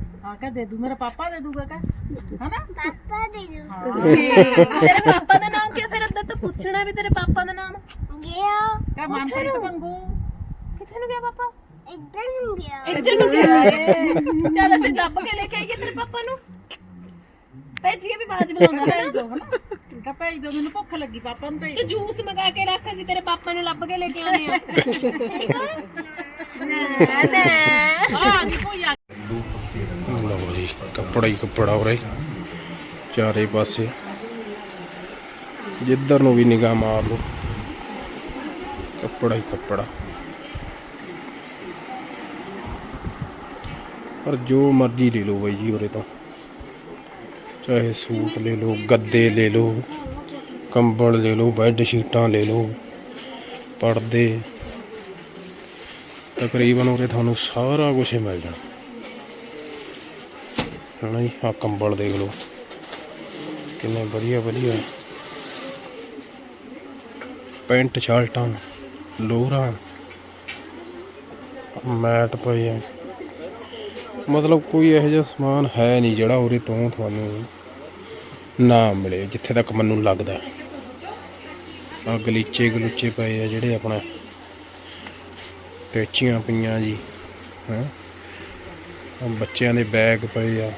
ਹਾਂ ਕਹ ਦੇ ਦੂ ਮੇਰਾ ਪਾਪਾ ਦੇ ਦੂਗਾ ਕਾ ਹਨਾ ਤੇਰੇ ਪਾਪਾ ਦਾ ਨਾਮ ਕੀ ਹੈ ਫਿਰ ਅੰਦਰ ਤਾਂ ਪੁੱਛਣਾ ਵੀ ਤੇਰੇ ਪਾਪਾ ਦਾ ਨਾਮ ਕਹ ਮਨਪ੍ਰੀਤ ਪੰਗੂ ਕਿੱਥੇ ਨੂੰ ਗਿਆ ਪਾਪਾ ਇੱਧਰ ਨੂੰ ਗਿਆ ਇੱਧਰ ਨੂੰ ਗਿਆ ਏ। ਚੱਲ ਅਸੀਂ ਲੱਭ ਕੇ ਲੈ ਕੇ ਆਈਏ ਤੇਰੇ ਪਾਪਾ ਨੂੰ ਭੇਜੀਏ ਵੀ ਬਾਜ ਬੁਲਾਉਂਦਾ ਭੇਜ ਹੈ ਦੋ ਹਨਾ ਕਹ ਭੇਜ ਦੋ ਮੈਨੂੰ ਭੁੱਖ ਲੱਗੀ ਪਾਪਾ ਨੂੰ ਭੇਜ ਤੇ ਜੂਸ ਮੰਗਾ ਕੇ ਰੱਖ ਅਸੀਂ ਤੇਰੇ ਪਾਪਾ ਨੂੰ ਲੱਭ ਕੇ ਲੈ ਕੇ ਆਉਂਦੇ ਆ ਠੀਕ ਆ ਨਾ ਨਾ ਆ ਗਈ ਕੋਈ ਆ ਲਓ ਜੀ ਕੱਪੜਾ ਹੀ ਕੱਪੜਾ ਉਰੇ। ਚਾਰੇ ਪਾਸੇ। ਜਿੱਧਰ ਨੂੰ ਵੀ ਨਿਗਾਹ ਮਾਰ ਲਓ। ਕੱਪੜਾ ਹੀ ਕੱਪੜਾ। ਪਰ ਜੋ ਮਰਜ਼ੀ ਲੈ ਲਓ ਬਾਈ ਜੀ ਉਰੇ ਤੋਂ। ਚਾਹੇ ਸੂਟ ਲੈ ਲਓ, ਗੱਦੇ ਲੈ ਲਓ, ਕੰਬਲ ਲੈ ਲਓ, ਬੈੱਡ ਸ਼ੀਟਾਂ ਲੈ ਲਓ, ਪਰਦੇ। ਤਕਰੀਬਨ ਉਰੇ ਤੁਹਾਨੂੰ ਸਾਰਾ ਕੁਝ ਮਿਲ ਜਾਣਾ। ਹਨਾ ਜੀ ਆ ਕੰਬਲ ਦੇਖ ਲਓ। ਕਿੰਨੇ ਵਧੀਆ ਵਧੀਆ। ਪੈਂਟ ਸ਼ਰਟਾਂ, ਲੋਰਾਂ, ਮੈਟ ਪਏ ਆ। ਮਤਲਬ ਕੋਈ ਇਹੋ ਜਿਹਾ ਸਮਾਨ ਹੈ ਨਹੀਂ ਜਿਹੜਾ ਉਰੇ ਤੋਂ ਤੁਹਾਨੂੰ ਨਾ ਮਿਲੇ, ਜਿੱਥੇ ਤੱਕ ਮੈਨੂੰ ਲੱਗਦਾ। ਆ ਗਲੀਚੇ ਗਲੂਚੇ ਪਏ ਆ ਜਿਹੜੇ ਆਪਣਾ ਪੇਚੀਆਂ ਪਈਆਂ ਜੀ, ਹੈ। ਬੱਚਿਆਂ ਦੇ ਬੈਗ ਪਏ ਆ।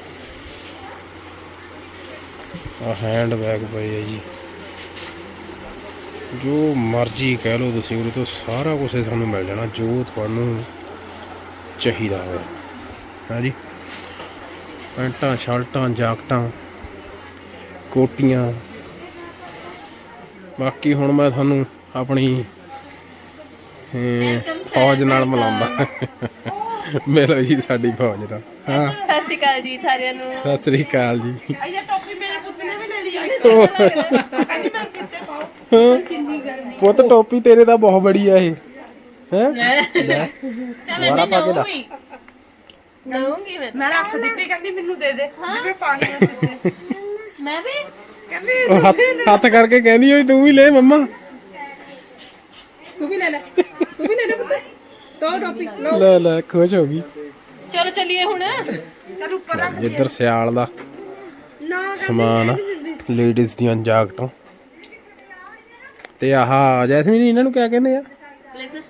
ਆ ਹੈਂਡ ਬੈਗ ਪਏ ਆ ਜੀ। ਜੋ ਮਰਜ਼ੀ ਕਹਿ ਲਓ ਤੁਸੀਂ ਉਹਦੇ ਤੋਂ ਸਾਰਾ ਕੁਝ ਤੁਹਾਨੂੰ ਮਿਲ ਜਾਣਾ ਜੋ ਤੁਹਾਨੂੰ ਚਾਹੀਦਾ ਹੋਵੇ ਹੈ ਜੀ? ਪੈਂਟਾਂ ਸ਼ਰਟਾਂ ਜਾਕਟਾਂ ਕੋਟੀਆਂ। ਬਾਕੀ ਹੁਣ ਮੈਂ ਤੁਹਾਨੂੰ ਆਪਣੀ ਫੌਜ ਨਾਲ ਮਿਲਾਉਂਦਾ। ਮੇਰਾ ਜੀ ਸਾਡੀ ਫੌਜ ਨਾਲ। ਹਾਂ। ਸਤਿ ਸ਼੍ਰੀ ਅਕਾਲ ਜੀ ਸਾਰਿਆਂ ਨੂੰ। ਸਤਿ ਸ੍ਰੀ ਅਕਾਲ ਜੀ। ਪੁੱਤ ਲੈ ਪੁੱਤ ਟੋਪੀ ਤੇਰੇ ਤਾਂ ਬਹੁਤ ਬੜੀ ਆ ਇਹ। ਹੈ? ਦੁਬਾਰਾ ਪਾ ਕੇ ਦੱਸ। ਦਊਂਗੀ ਮੈਂ ਮੈਂ ਰੱਖ ਦਿੱਤੀ ਕਹਿੰਦੀ ਮੈਨੂੰ ਦੇ ਦੇ। ਵੀ ਪਾਣੀ ਆ ਸਿੱਤੇ ਮੈਂ ਵੀ। ਕਹਿੰਦੀ ਹੱਥ ਹੱਥ ਕਰਕੇ ਕਹਿੰਦੀ ਹੋਈ ਤੂੰ ਵੀ ਲੈ ਮੰਮਾ। ਤੂੰ ਵੀ ਲੈ ਲੈ। ਤੂੰ ਵੀ ਲੈ ਲੈ ਪੁੱਤ। ਦੋ ਲੈ ਲੈ ਖੁਸ਼ ਹੋ ਗਈ। ਚਲੋ ਚੱਲੀਏ ਹੁਣ। ਚੱਲ ਉੱਪਰ ਰੱਖ ਜਿੱਧਰ ਸਿਆਲ ਦਾ। ਸਮਾਨ ਆ ਲੇਡੀਜ਼ ਦੀਆਂ ਜਾਕਟਾਂ। ਤੇ ਆਹ ਜੈਸਮੀਨ ਇਹਨਾਂ ਨੂੰ ਕਿਆ ਕਹਿੰਦੇ ਆ? ਬਲੇਜ਼ਰ।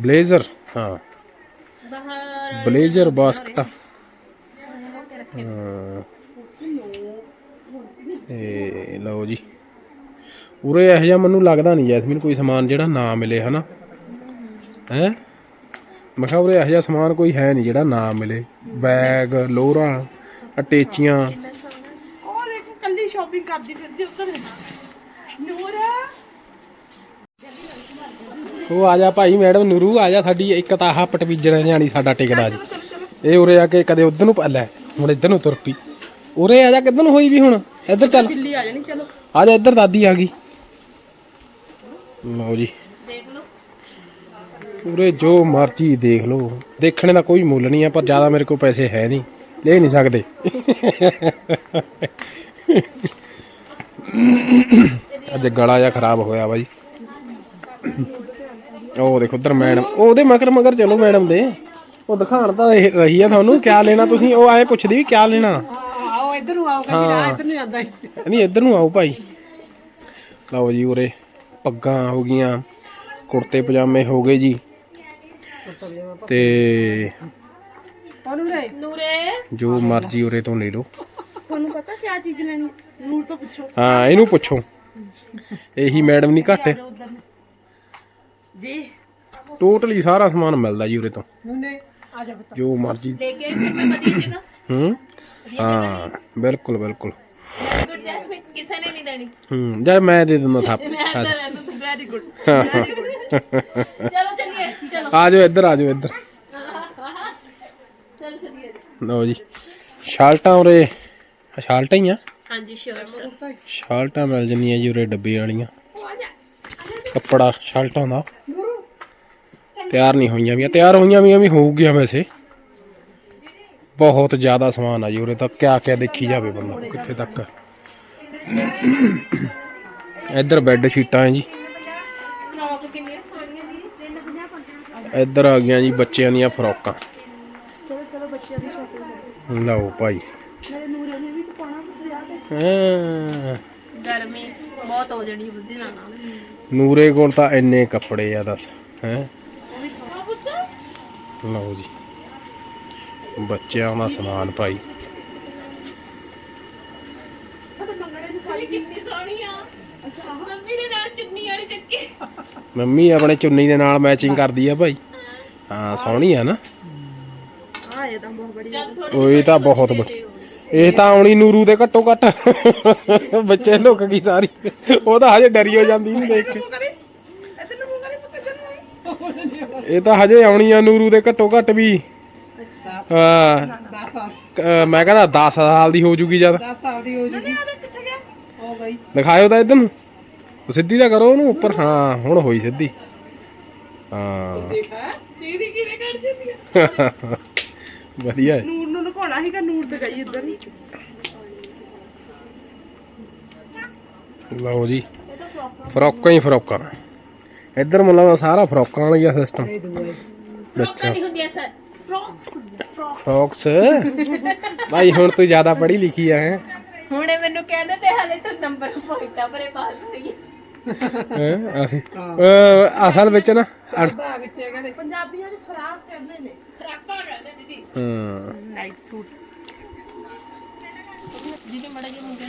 ਬਲੇਜ਼ਰ ਹਾਂ। ਬਾਹਰ ਬਲੇਜ਼ਰ ਬਾਸਕਟਾ। ਹਾਂ। ਇਹ ਲਓ ਜੀ। ਉਰੇ ਇਹੋ ਜਿਹਾ ਮੈਨੂੰ ਲੱਗਦਾ ਨਹੀਂ ਜੈਸਮੀਨ ਕੋਈ ਸਮਾਨ ਜਿਹੜਾ ਨਾ ਮਿਲੇ ਹਨਾ? ਹੈ? ਮੈਂ ਕਿਹਾ ਉਰੇ ਇਹੋ ਜਿਹਾ ਸਮਾਨ ਕੋਈ ਹੈ ਨਹੀਂ ਜਿਹੜਾ ਨਾ ਮਿਲੇ। ਬੈਗ ਲੋਰਾਂ ਅਟੇਚੀਆਂ ਸ਼ਾਪਿੰਗ ਕਰਦੀ ਫਿਰਦੀ ਉੱਧਰ। ਨੂਰ। ਉਹ ਆ ਜਾ ਭਾਈ ਮੈਡਮ ਨੂਰੂ ਆ ਜਾ ਸਾਡੀ ਇੱਕ ਤਾਂ ਆਹ ਪਟਵੀਜਣਾ ਜਾਣੀ ਸਾਡਾ ਟਿਕਦਾ ਜੀ ਇਹ ਉਰੇ ਆ ਕੇ ਕਦੇ ਉਧਰ ਨੂੰ ਪਾ ਲੈ ਹੁਣ ਇੱਧਰ ਨੂੰ ਤੁਰ ਪਈ। ਉਰੇ ਆ ਜਾ ਕਿੱਧਰ ਨੂੰ ਹੋਈ ਵੀ ਹੁਣ? ਇੱਧਰ ਚੱਲ। ਬਿੱਲੀ ਆ ਜਾਣੀ ਚਲੋ। ਆ ਜਾ ਇੱਧਰ ਦਾਦੀ ਆ ਗਈ। ਲਓ ਜੀ। ਦੇਖ ਲਓ। ਉਰੇ ਜੋ ਮਰਜ਼ੀ ਦੇਖ ਲਓ। ਦੇਖਣੇ ਦਾ ਕੋਈ ਮੁੱਲ ਨਹੀਂ ਆ ਪਰ ਜ਼ਿਆਦਾ ਮੇਰੇ ਕੋਲ ਪੈਸੇ ਹੈ ਨਹੀਂ। ਲੈ ਨਹੀਂ ਸਕਦੇ। ਅੱਜ ਗਲਾ ਜਿਹਾ ਖਰਾਬ ਹੋਇਆ ਬਾਈ। ਉਹ ਦੇਖੋ ਉਧਰ ਮੈਡਮ ਉਹਦੇ ਮਗਰ ਮਗਰ ਚਲੋ ਮੈਡਮ ਦੇ। ਉਹ ਦਿਖਾਣ ਤਾਂ ਇਹ ਰਹੀ ਆ ਤੁਹਾਨੂੰ ਕਿਆ ਲੈਣਾ ਤੁਸੀਂ? ਉਹ ਆਏ ਪੁੱਛਦੀ ਵੀ ਕਿਆ ਲੈਣਾ। ਆਓ ਇੱਧਰ ਨੂੰ ਆਓ ਕਹਿੰਦੀ ਰਾਹ ਇੱਧਰ ਨੂੰ ਜਾਂਦਾ ਨਹੀਂ ਇੱਧਰ ਨੂੰ ਆਓ ਭਾਈ। ਲਓ ਜੀ ਉਰੇ ਪੱਗਾਂ ਹੋ ਗਈਆਂ ਕੁੜਤੇ ਪਜਾਮੇ ਹੋ ਗਏ ਜੀ। ਤੇ ਨੂਰੇ। ਜੋ ਮਰਜ਼ੀ ਉਰੇ ਤੋਂ ਲੈ ਲਓ। ਤੁਹਾਨੂੰ ਪਤਾ ਕਿਆ ਚੀਜ਼ ਲੈਣੀ? ਨੂਰ ਤੋਂ ਪੁੱਛੋ। ਹਾਂ ਇਹਨੂੰ ਪੁੱਛੋ। ਇਹੀ ਮੈਡਮ ਨਹੀਂ ਘੱਟ। ਜੀ। ਟੋਟਲੀ ਸਾਰਾ ਸਮਾਨ ਮਿਲਦਾ ਜੀ ਉਰੇ ਤੋਂ। ਨੂਨੇ ਆ ਜਾ ਮਰਜ਼ੀ। ਦੇ ਕੇ ਫਿਰ ਮੈਂ ਵਧੀਆ ਜਗ੍ਹਾ। ਹੂੰ? ਹਾਂ ਬਿਲਕੁਲ ਬਿਲਕੁਲ। ਗੁੱਡ ਜੈਸਮੀਨ ਕਿਸੇ ਨੇ ਨਹੀਂ ਦੇਣੀ। ਹੂੰ ਜਦ ਮੈਂ ਦੇ ਦਿੰਦਾ ਥਾਪ। ਵੈਰੀ ਗੁੱਡ ਚਲੋ ਚੱਲੀਏ ਚਲੋ। ਆ ਜਾਓ ਇੱਧਰ ਆ ਜਾਓ ਇੱਧਰ। ਚਲ ਚੱਲੀਏ। ਲਓ ਜੀ ਸ਼ਾਲਟਾਂ ਉਰੇ ਸ਼ਾਲਟਾਂ ਹੀ ਆ। ਹਾਂਜੀ ਸ਼ਾਲਟਾਂ ਮਿਲ ਜਾਂਦੀਆਂ ਜੀ ਉਰੇ ਡੱਬੇ ਵਾਲੀਆਂ। ਕੱਪੜਾ ਸ਼ਾਲਟਾਂ ਦਾ। ਤਿਆਰ ਨਹੀਂ ਹੋਈਆਂ ਵੀ ਤਿਆਰ ਹੋਈਆਂ ਵੀ ਵੀ ਹੋਊਗੀਆਂ ਵੈਸੇ। ਬਹੁਤ ਜ਼ਿਆਦਾ ਸਮਾਨ ਆ ਜੀ ਉਰੇ ਤਾਂ ਕਿਆ ਕਿਆ ਦੇਖੀ ਜਾਵੇ ਬੰਦਾ ਕਿੱਥੇ ਤੱਕ। ਇੱਧਰ ਬੈੱਡ ਸ਼ੀਟਾਂ ਹੈ ਜੀ। ਫਰੋਕ ਕਿੰਨੀਆਂ ਸੋਹਣੀਆਂ ਜੀ। 350 ਇੱਧਰ ਆ ਗਈਆਂ ਜੀ ਬੱਚਿਆਂ ਦੀਆਂ ਫਰੋਕਾਂ। ਲਓ ਭਾਈ। ਹਾਂ। ਗਰਮੀ ਬਹੁਤ ਹੋ ਜਣੀ ਬੁੱਧੀ ਨਾਲ ਨੂਰੇ ਕੋਲ ਤਾਂ ਇੰਨੇ ਕੱਪੜੇ ਆ ਦੱਸ ਹੈ? ਲਓ ਜੀ। ਬੱਚਿਆਂ ਦਾ ਸਮਾਨ ਭਾਈ। ਕਿੰਨੀ ਸੋਹਣੀ ਆ। ਮੰਮੀ ਦੇ ਨਾਲ ਚੁੰਨੀ ਵਾਲੀ ਚੱਕੀ। ਮੰਮੀ ਆਪਣੇ ਚੁੰਨੀ ਦੇ ਨਾਲ ਮੈਚਿੰਗ ਕਰਦੀ ਆ ਭਾਈ। ਹਾਂ ਸੋਹਣੀ ਆ ਨਾ। ਆ ਇਹ ਤਾਂ ਬਹੁਤ ਬੜੀ ਇਹ ਤਾਂ ਬਹੁਤ ਵੱਡੀ ਇਹ ਤਾਂ ਆਉਣੀ ਨੂਰੂ ਦੇ ਘੱਟੋ ਘੱਟ। ਬੱਚੇ ਲੁੱਕ ਗਈ ਸਾਰੀ। ਉਹ ਤਾਂ ਹਜੇ ਡਰੀ ਹੋ ਜਾਂਦੀ ਨਹੀਂ ਦੇਖ। ਕੇ ਇਹ ਤਾਂ ਹਜੇ ਆਉਣੀ ਆ ਨੂਰੂ ਦੇ ਘੱਟੋ ਘੱਟ ਵੀ। ਹਾਂ। 10 ਸਾਲ। ਕ- ਮੈਂ ਕਹਿੰਦਾ 10 ਸਾਲ ਦੀ ਹੋ ਜੂਗੀ ਜਦ। 10 ਸਾਲ ਦੀ ਹੋ ਜੂਗੀ। ਹੋ ਗਈ। ਦਿਖਾਇਓ ਤਾਂ ਇਧਰ ਨੂੰ। ਉਹ ਸਿੱਧੀ ਤਾਂ ਕਰੋ ਉਹਨੂੰ ਉੱਪਰ। ਹਾਂ ਹੁਣ ਹੋਈ ਸਿੱਧੀ। ਹਾਂ। ਦੇਖ ਹੈ? ਦੀਦੀ ਕਿਵੇਂ ਕਰ ਜਾਂਦੀ ਆ? (laughs) ਵਧੀਆ। ਹੈ ਲੁਕਾਉਣਾ ਸੀਗਾ ਨੂਰ ਤੇ ਗਈ ਇੱਧਰ। ਹੀ ਲਓ ਜੀ ਫਰੋਕਾਂ ਹੀ ਫਰੋਕਾਂ। ਇੱਧਰ ਮਤਲਬ ਸਾਰਾ ਫਰੋਕਾਂ ਵਾਲਾ ਹੀ ਆ ਸਿਸਟਮ ਫਰੋਕਾਂ ਨਹੀਂ ਹੁੰਦੀਆਂ ਸਰ। ਫਰੋਕਸ ਫਰੋਕ ਫਰੋਕਸ ਭਾਈ ਹੁਣ ਤੂੰ ਜ਼ਿਆਦਾ ਪੜ੍ਹੀ ਲਿਖੀ ਆ ਹੈ? ਹੁਣੇ ਮੈਨੂੰ ਕਹਿੰਦੇ ਤੇ ਹਲੇ ਤਾਂ ਨੰਬਰ ਪੁਆਇੰਟਾਂ ਪਰੇ ਪਾਸ ਹੋਈ ਹੈਂ? ਅਸੀਂ ਅਸਲ ਵਿੱਚ ਨਾ ਅੜ- ਦਾ ਵਿੱਚ ਇਹ ਕਹਿੰਦੇ ਪੰਜਾਬੀਆਂ ਦੀ ਖਰਾਬ ਕਹਿੰਦੇ ਨੇ। ਖਰਾਕਾ ਕਹਿੰਦੇ ਦੀਦੀ ਹਾਂ ਨਾਈਟ ਸੂਟ ਜਿਹਦੇ ਮੜਾ ਜੀ ਮੁੰਡੇ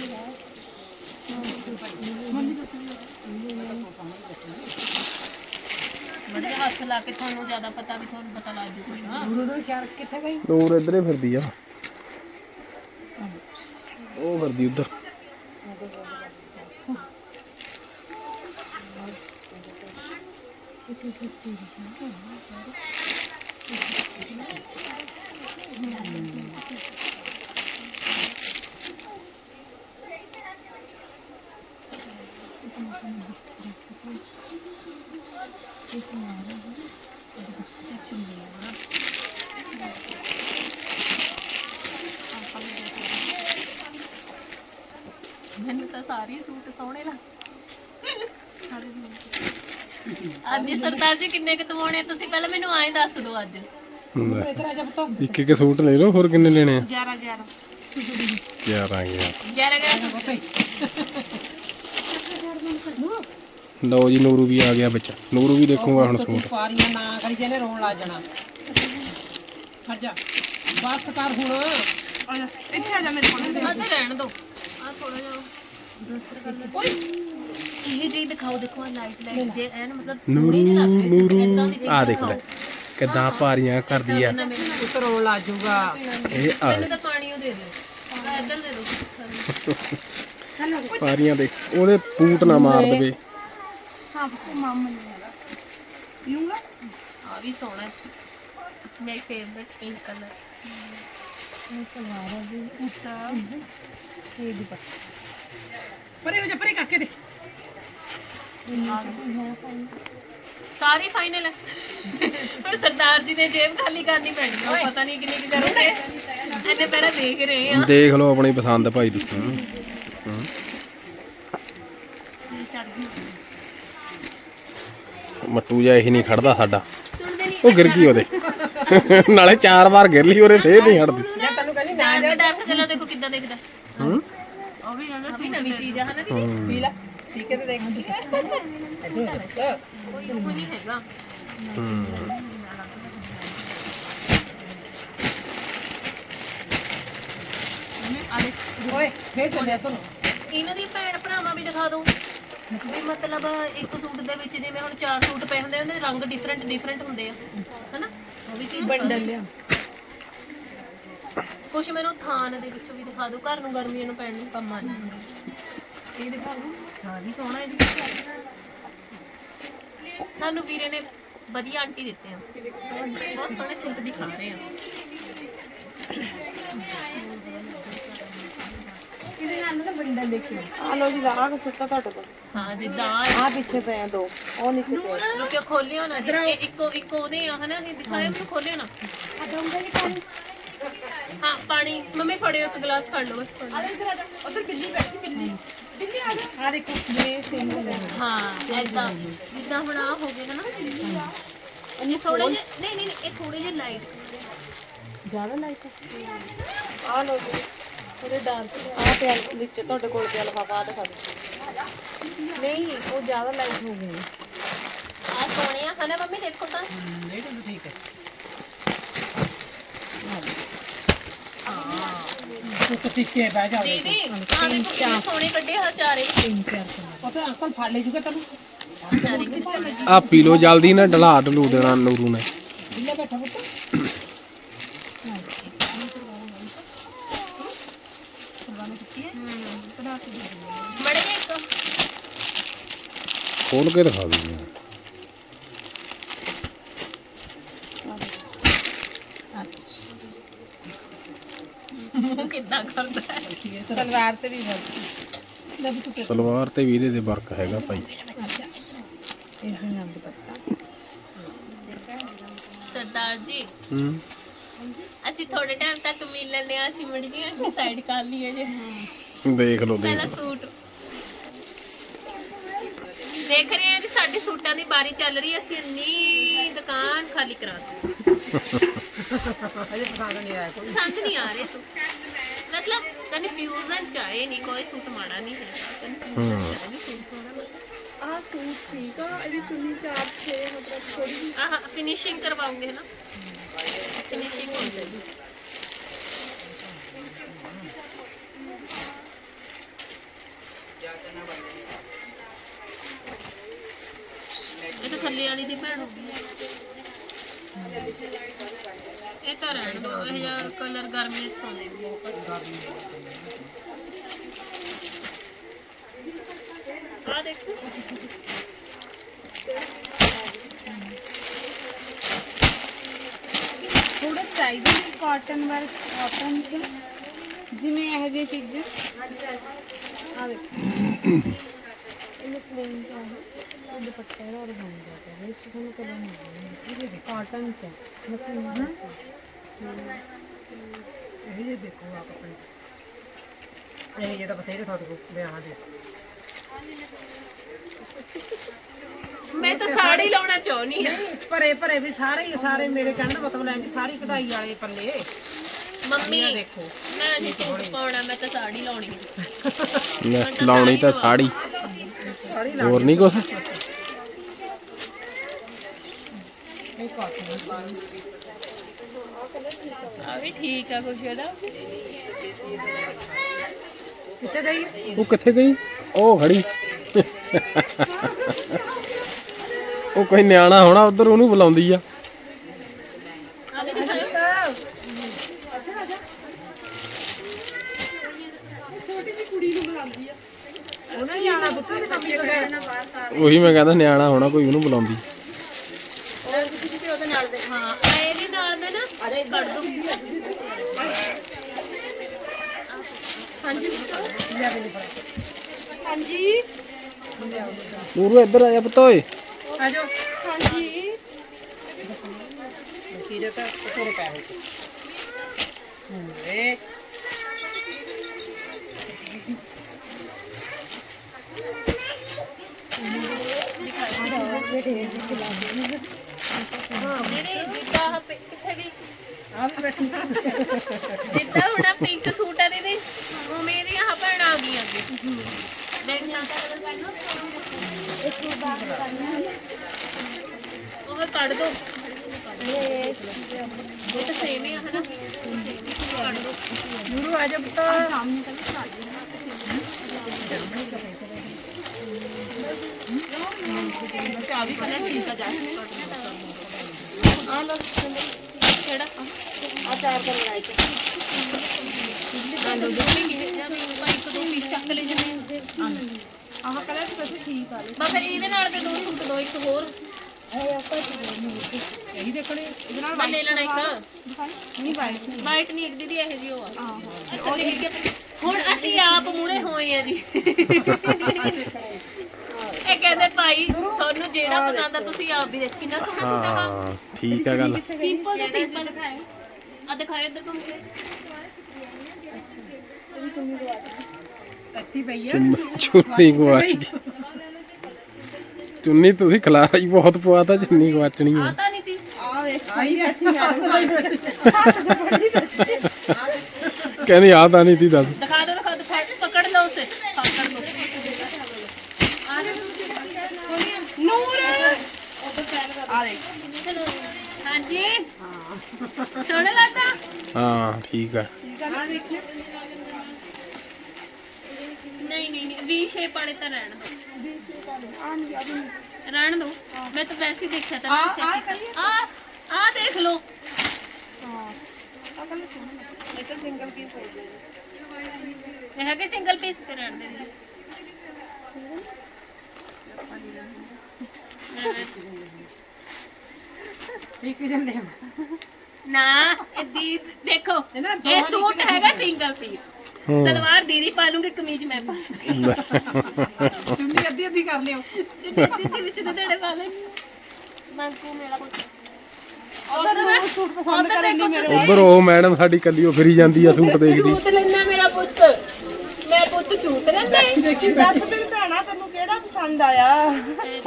ਮੈਨੂੰ ਤਾਂ ਸਾਰੇ ਸੂਟ ਸੋਹਣੇ ਲੱਗ ਸਰਦਾਰ ਜੀ ਕਿੰਨੇ ਕੁ ਦਵਾਉਣੇ ਆ? ਤੁਸੀਂ ਪਹਿਲਾਂ ਮੈਨੂੰ ਆਏ ਦੱਸ ਦਿਓ ਅੱਜ। ਲੈ, ਇਧਰ ਆ ਜਾ ਪੁੱਤ। ਇੱਕ ਇੱਕ ਸੂਟ ਲੈ ਲਓ ਹੋਰ ਕਿੰਨੇ ਲੈਣੇ ਆ? 11 11 11 ਗਿਆ 11 11 ਪੁੱਤ ਲਓ ਜੀ ਨੂਰੂ ਵੀ ਆ ਗਿਆ ਵਿੱਚ। ਨੂਰੂ ਵੀ ਦੇਖੂਗਾ ਹੁਣ ਤੂੰ ਸੂਟ। ਪਾਰੀਆਂ ਨਾ ਕਰੀ ਜਿਹਨੇ ਰੋਣ ਲੱਗ ਜਾਣਾ। ਹਟ ਜਾ। ਬਸ ਕਰ ਹੁਣ। ਆ ਜਾ ਇੱਥੇ ਆ ਜਾ ਮੇਰੇ ਕੋਲ। ਆ ਤੇ ਰਹਿਣ ਦਿਓ ਆ ਥੋੜਾ ਜਿਹਾ। ਓਏ। ਇਹ ਜੀ ਦਿਖਾਓ ਦੇਖੋ ਆ ਲਾਈਟ ਲਾਈਟ ਜੇ ਐਨ ਮਤਲਬ ਸੋਹਣੀ ਲੱਗ ਸੀ, ਏਦਾਂ ਨੂਰੂ। ਦੀ ਆ ਦੇਖ ਲੈ। ਕਿੱਦਾਂ ਭਾਰੀਆਂ ਕਰਦੀ ਆ। ਰੋਣ ਲੱਗ ਜਾਊਗਾ। ਇਹ ਆ ਮੈਨੂੰ ਤਾਂ ਪਾਣੀ ਉਹ ਦੇ ਦਿਓ। ਆ ਇੱਧਰ ਦੇ ਦਿਓ ਭਾਰੀਆਂ ਦੇਖ ਉਹਦੇ ਪੂਟ ਨਾ ਮਾਰ ਦੇਵੇ। ਹਾਂ ਮਾਮਾ ਨੇ ਆ ਵੀ ਸੋਹਣਾ ਮਾਈ ਫੇਵਰਿਟ ਪਿੰਕ ਕਲਰ ਪਰੇ ਹੋ ਜਾ ਪਰੇ ਕਰਕੇ ਦੇ ਸਾਰੀ ਫਾਈਨਲ ਹੈ ਪਰ ਸਰਦਾਰ ਜੀ ਨੇ ਜੇਬ ਖਾਲੀ ਕਰਨੀ ਪੈਣੀ ਹੈ ਉਹ ਪਤਾ ਨਹੀਂ ਕਿੰਨੀ ਕੀ ਕਰੋਗੇ ਇਹਨੇ ਪਹਿਲਾਂ ਦੇਖ ਰਹੇ ਆ। ਦੇਖ ਲਓ ਆਪਣੀ ਪਸੰਦ ਭਾਈ ਤੁਸੀਂ। ਹੂੰ। ਮੱਟੂ ਜਿਹਾ ਇਹ ਨਹੀਂ ਖੜਦਾ ਸਾਡਾ। ਉਹ ਗਿਰ ਗਈ ਉਹਦੇ। ਨਾਲੇ ਚਾਰ ਵਾਰ ਗਿਰ ਲਈ ਉਹਦੇ ਫੇਰ ਨਹੀਂ ਹਟਦੀ। ਜਾਂ ਤੈਨੂੰ ਕਹਿੰਦੀ ਨਾ ਜਾ ਕਲਰ ਦੇਖੋ ਕਿੱਦਾਂ ਦਿਖਦਾ। ਹੂੰ। ਉਹ ਵੀ ਨਵੀਂ ਚੀਜ਼ ਆ ਹਨਾ ਦੀਦੀ? ਪੀ ਲੈ। ਓਏ ਫੇਰ ਚੱਲਿਆ ਇਹਨਾਂ ਦੀ ਭੈਣ ਭਰਾਵਾਂ ਵੀ ਦਿਖਾ ਦੋ। ਵੀ ਮਤਲਬ ਇੱਕ ਸੂਟ ਦੇ ਵਿੱਚ ਜਿਵੇਂ ਹੁਣ ਚਾਰ ਸੂਟ ਪਏ ਹੁੰਦੇ ਉਹਦੇ ਰੰਗ ਡਿਫਰੈਂਟ ਡਿਫਰੈਂਟ ਹੁੰਦੇ ਆ। ਹਨਾ? ਉਹ ਵੀ ਚੀਜ਼ ਬੰਡਲ ਲਿਆ। ਕੁਛ ਮੈਨੂੰ ਥਾਨ ਦੇ ਵਿੱਚੋਂ ਵੀ ਦਿਖਾ ਦਿਓ ਘਰ ਨੂੰ ਗਰਮੀਆਂ ਨੂੰ ਪੈਣ ਨੂੰ ਕੰਮ ਆ ਜਾਣਾ ਇਹ ਦਿਖਾ ਦਿਓ ਹਾਂ ਵੀ ਸੋਹਣਾ ਇਹ ਵੀ ਸਾਨੂੰ ਵੀਰੇ ਨੇ ਵਧੀਆ ਆਂਟੀ ਦਿੱਤੇ ਆ। ਬਹੁਤ ਸੋਹਣੇ ਸੂਟ ਦਿਖਾ ਰਹੇ ਆ। ਆ ਲੋ ਜੀ ਆਹ ਸੁੱਤਾ ਤੁਹਾਡੇ ਕੋਲ। ਹਾਂ ਜਿੱਦਾਂ ਆ ਪਿੱਛੇ ਪਏ ਆ ਦੋ ਉਹ ਨੀਚੇ ਪਏ ਰੁਕਿਓ ਖੋਲਿਓ ਨਾ ਜੀ। ਇਹ ਇੱਕੋ ਇੱਕੋ ਉਹਦੇ ਆ ਹਨਾ? ਇਹ ਦਿਖਾਇਆ ਮੈਨੂੰ ਖੋਲਿਓ ਨਾ। ਹਾਂ ਪਾਣੀ। ਮੰਮੀ ਫੜਿਓ ਇੱਕ ਗਲਾਸ ਫੜ ਲਓ ਬਸ ਲਓ। ਉਧਰ ਬਿੱਲੀ ਬੈਠੀ ਬਿੱਲੀ। ਆ ਜਾ ਆ ਦੇਖੋ ਇਹ ਸਿੰਗਲ ਹੈ ਹਾਂ ਐਦਾਂ ਜਿੱਦਾਂ ਹੁਣ ਆ ਹੋ ਗਏ ਹਨਾ ਇਹ ਥੋੜੇ ਜਿਹੇ ਨਹੀਂ ਨਹੀਂ ਨਹੀਂ, ਇਹ ਥੋੜੇ ਜਿਹੇ ਲਾਈਟ ਜ਼ਿਆਦਾ ਲਾਈਟ ਆ ਲੋ ਜੀ ਥੋੜੇ ਡਾਰਕ ਆ ਪਿਆ ਵਿੱਚ ਤੁਹਾਡੇ ਕੋਲ ਪਿਆ ਲਫਾਫਾ ਆ ਦਿਖਾ ਦਿਓ। ਨਹੀਂ ਉਹ ਜ਼ਿਆਦਾ ਲਾਈਟ ਹੋ ਗਈ ਆ ਸੋਹਣੇ ਆ ਹਨਾ ਮੰਮੀ ਦੇਖੋ ਤਾਂ। ਨਹੀਂ ਤੂੰ ਠੀਕ ਹੈ। ਤੂੰ ਤਾਂ ਟਿੱਕੇ ਬਹਿ ਜਾ ਦੀਦੀ ਆ ਦੇਖੋ ਕਿੰਨੇ ਸੋਹਣੇ ਕੱਢੇ ਆ ਚਾਰੇ ਉਹ ਤਾਂ ਅੰਕਲ ਫੜ ਲੈ ਜੂਗਾ ਤੈਨੂੰ। ਚਾਰੇ ਕਿੰਨੇ ਸੋਹਣੇ। ਆ ਪੀ ਲੋ ਜਲਦੀ ਨਾ ਢਲਾ ਢਲੂ ਦੇਣਾ ਨੂਰੂ ਨੇ। ਬਿੱਲੇ ਬੈਠਾ ਪੁੱਤ। ਮੜੇ ਜੇ ਇੱਕ। ਖੋਲ ਕੇ ਦਿਖਾ ਦਿੰਦੇ ਮੂੰਹ ਕਿੱਦਾਂ ਕਰਦਾ ਹੈ ਸਲਵਾਰ ਤੇ ਵੀ ਵਰਕ ਸਲਵਾਰ ਤੇ ਵੀ ਇਹਦੇ ਤੇ ਵਰਕ ਹੈਗਾ ਭਾਈ। ਇਸ ਨਾਮ ਦੇ ਪੱਤਾ ਸਰਦਾਰ ਜੀ ਹੂੰ। ਅਸੀਂ ਥੋੜੇ ਟਾਈਮ ਤੱਕ ਮਿਲ ਲੈਂਦੇ ਆ ਅਸੀਂ ਮੜੀ ਜੀ ਸਾਈਡ ਕਰ ਲਈਏ ਜੇ। ਦੇਖ ਲਓ ਦੇਖ ਪਹਿਲਾ ਸੂਟ। ਦੇਖ ਰਹੇ ਹਾਂ ਜੀ ਸਾਡੀ ਸੂਟਾਂ ਦੀ ਬਾਰੀ ਚੱਲ ਰਹੀ ਹੈ ਅਸੀਂ ਇੰਨੀ ਦੁਕਾਨ ਖਾਲੀ ਕਰਾ ਦਿੱਤੀ। ਅਜੇ ਪਸੰਦ ਨਹੀਂ ਆਇਆ ਕੋਈ। ਪਸੰਦ ਨਹੀਂ ਆ ਰਹੇ ਸੂਟ। ਕਨਫਿਊਜ਼ਨ ਚਾਹੇ ਨਹੀਂ ਕੋਈ ਸੂਟ ਮਾੜਾ ਨਹੀਂ ਹੈ। ਕਨਫਿਊਜ਼ਨ ਸੂਟ ਸੋਹਣਾ ਆ ਸੂਟ ਸੀਗਾ ਇਹਦੀ ਚੁੰਨੀ ਚਾਰ ਛੇ ਮਤਲਬ ਥੋੜੀ ਆਹ ਫਿਨਿਸ਼ਿੰਗ ਕਰਵਾਉਂਗੇ ਨਾ। ਫਿਨਿਸ਼ਿੰਗ ਹੋ ਜਾਏਗੀ। ਇਹ ਤਾਂ ਥੱਲੇ ਵਾਲੀ ਦੀ ਭੈਣ ਹੋਗੀ ਇਹ ਤਾਂ ਰਹਿਣ ਦੋ ਇਹ ਜਿਹਾ ਕਲਰ ਗਰਮੀਆਂ ਚ ਪਾਉਂਦੇ ਵੀ ਆ। ਦੇਖੋ। ਥੋੜਾ ਚਾਹੀਦਾ ਨੇ ਕਾਟਨ ਵਰਕ ਕਾਟਨ ਚ ਜਿਵੇਂ ਇਹ ਜਿਹੀ ਚੀਜ਼ਾਂ। ਆ ਦੇਖੋ। ਇਹ ਪਲੇਨ ਚ ਆ ਉਹ ਦੁਪੱਟਾ ਇਹਦਾ ਹੋਰ ਬਣ ਜਾਤਾ ਹੈ ਇਸ ਨੂੰ ਕਲਰ ਨਹੀਂ ਇਹ ਕਾਟਨ ਚ ਮਸਲੀਨ ਚ ਇਹ ਜੇ ਦੇਖੋ ਆਪ ਆਪਣੇ। ਇਹ ਜੇ ਤਾਂ ਬਥੇਰੇ ਤੁਹਾਡੇ ਕੋਲ ਵਿਆਹਾਂ ਦੇ ਮੈਂ ਤਾਂ ਸਾੜੀ ਲਾਉਣਾ ਚਾਹੁੰਦੀ ਹਾਂ। ਭਰੇ ਭਰੇ ਵੀ ਸਾਰੇ ਹੀ ਸਾਰੇ ਮੇਰੇ ਕਹਿਣ ਦਾ ਮਤਲਬ ਹੈ ਕਿ ਸਾਰੀ ਕਢਾਈ ਵਾਲੇ ਪੱਲੇ। ਮੰਮੀ ਦੇਖੋ। ਮੈਂ ਨਹੀਂ ਸੂਟ ਪਾਉਣਾ ਮੈਂ ਤਾਂ ਸਾੜੀ ਲਾਉਣੀ ਹੈ। ਲੈ, ਲਾਉਣੀ ਤਾਂ ਸਾੜੀ। ਹੋਰ ਨਹੀਂ ਕੁਛ? ਆ ਵੀ ਠੀਕ ਆ ਕੁਛ ਇਹਦਾ? ਕਿੱਥੇ ਗਈ? ਉਹ ਕਿੱਥੇ ਗਈ? ਉਹ ਖੜੀ। ਉਹ ਕੋਈ ਨਿਆਣਾ ਹੋਣਾ, ਉਧਰ ਉਹਨੂੰ ਬੁਲਾਉਂਦੀ ਆ। ਉਹੀ ਮੈਂ ਕਹਿੰਦਾ ਨਿਆਣਾ ਹੋਣਾ, ਕੋਈ ਉਹਨੂੰ ਬੁਲਾਉਂਦੀ। ਹਾਂ ਇਹਦੇ ਨਾਲ ਦਾ ਕੱਢ ਦੋ। ਹਾਂਜੀ। ਨੂਰੂ ਇੱਧਰ ਆ ਜਾ ਪੁੱਤ ਓਏ। ਹਾਂਜੀ। ਮੇਰੇ ਜਿੱਦਾਂ ਆਹ ਪਿ- ਕਿੱਥੇ ਗਈ? ਜਿੱਦਾਂ ਹੁਣ ਆਹ ਪਿੰਕ ਸੂਟ ਆ ਦੀਦੀ ਉਹ ਮੇਰੀ ਆਹ ਭੈਣ ਆ ਗਈ ਅੱਗੇ। ਦੇਖਣਾ ਉਹ ਕੱਢ ਦੋ। ਇਹ ਤਾਂ ਸੇਮ ਹੀ ਆ ਹਨਾ? ਕੱਢ ਦੋ। ਗੁਰੂ ਆ ਜਾ ਪੁੱਤ ਆ ਲੋ ਕਿਹੜਾ ਆ ਚਾਰ ਕਰ ਬਣਾਈ ਤੇ ਆ ਲੋ ਦੋ ਵੀ ਕਿਹਦੇ ਜਾਂ ਇੱਕ ਦੋ ਪੀਸ ਚੱਕ ਲੈ ਜਨੇ ਆਹ ਕਲਰ ਵੈਸੇ ਠੀਕ ਆ ਬਾ ਫਿਰ ਇਹਦੇ ਨਾਲ ਦੇ ਦੋ ਸੂਟ ਦੋ ਇੱਕ ਹੋਰ ਇਹੀ ਦੇਖਣੇ ਇਹਦੇ ਨਾਲ ਮੈਂ ਲੈ ਲੈਣਾ ਇੱਕ ਨਹੀਂ ਵਾਈਟ ਵਾਈਟ ਨਹੀਂ ਇੱਕ ਦੀਦੀ ਇਹ ਜੀ ਉਹ ਆ ਅੱਛਾ ਠੀਕ ਹੈ ਹੁਣ ਅਸੀਂ ਆਪ ਮੂਰੇ ਹੋਏ ਆ ਜੀ ਇਹ ਕਹਿੰਦੇ ਭਾਈ ਤੁਹਾਨੂੰ ਜਿਹੜਾ ਪਸੰਦ ਆ ਤੁਸੀਂ ਆਪ ਵੀ ਦੇਖ ਕਿੰਨਾ ਸੋਹਣਾ ਸੂਟ ਹੈਗਾ ਹਾਂ ਠੀਕ ਆ ਗੱਲ। ਸਿੰਪਲ ਤੇ ਸਿੰਪਲ ਆ ਦਿਖਾਓ ਇੱਧਰ ਘੁੰਮ ਕੇ। ਕੱਤੀ ਪਈ ਆ। ਚੁੰਨ- ਚੁੰਨੀ ਗਵਾਚ ਗਈ। ਚੁੰਨੀ ਤੁਸੀਂ ਖਲਾਰਾ ਹੀ ਬਹੁਤ ਪਵਾਤਾ ਚੁੰਨੀ ਗਵਾਚਣੀ ਆ। ਹੈ ਤਾਂ ਨਹੀਂ ਸੀ ਆਈ ਇੱਥੇ ਕਹਿੰਦੀ ਆ ਤਾਂ ਨਹੀਂ ਤੀ ਦੱਸ ਦਿਖਾ ਦਿਓ ਦਿਖਾ ਦਿਓ ਫੜ- ਪਕੜ ਲਓ ਉਸੇ ਪਕੜ ਲਓ ਆ ਜਾ ਨੂਰ ਆ ਦੇਖ ਚਲੋ ਹਾਂਜੀ ਸੋਹਣਾ ਲੱਗਦਾ ਹਾਂ ਠੀਕ ਆ ਨਹੀਂ ਨਹੀਂ ਨਹੀਂ ਵੀ ਸ਼ੇਪ ਵਾਲੇ ਤਾਂ ਰਹਿਣ ਦੋ ਆ ਨਹੀਂ ਆ ਵੀ ਨਹੀਂ। ਰਹਿਣ ਦੋ ਮੈਂ ਤਾਂ ਵੈਸੇ ਹੀ ਦੇਖਿਆ ਤਾਂ ਆ ਮੈਂ ਆ check ਕਰੀਏ ਕੀਤਾ। ਆ ਆ ਦੇਖ ਲਓ ਹਾਂ ਆ ਕਲਰ ਤਾਂ ਤੇ ਨਾ ਇਹ ਦੀ ਦੇਖੋ ਇਹ ਸੂਟ ਹੈਗਾ ਸਿੰਗਲ ਪੀਸ। ਸਲਵਾਰ ਦੀਦੀ ਪਾ ਲੂੰਗੀ ਕਮੀਜ਼ ਮੈਂ ਪਾ ਲੂੰਗੀ ਚੁੰਨੀ ਅੱਧੀ ਅੱਧੀ ਕਰ ਲਿਓ। ਦੇ ਵਿੱਚ ਦੜੇ ਪਾ ਲੈਣੀ ਮੰਕੂ ਮੇਰਾ ਸੂਟ ਮੇਰੇ ਉਧਰ ਉਹ ਮੈਡਮ ਸਾਡੀ ਕੱਲੀ ਉਹ ਫਿਰੀ ਜਾਂਦੀ ਆ ਸੂਟ ਦੇਖਦੀ। ਝੂਟ ਲੈਣਾ ਮੇਰਾ ਪੁੱਤ। ਮੈਂ ਪੁੱਤ ਝੂਟ ਲੈਂਦਾ ਏ ਦੱਸ ਦਿਨ ਭੈਣਾ ਤੈਨੂੰ ਕਿਹੜਾ ਪਸੰਦ ਆਇਆ?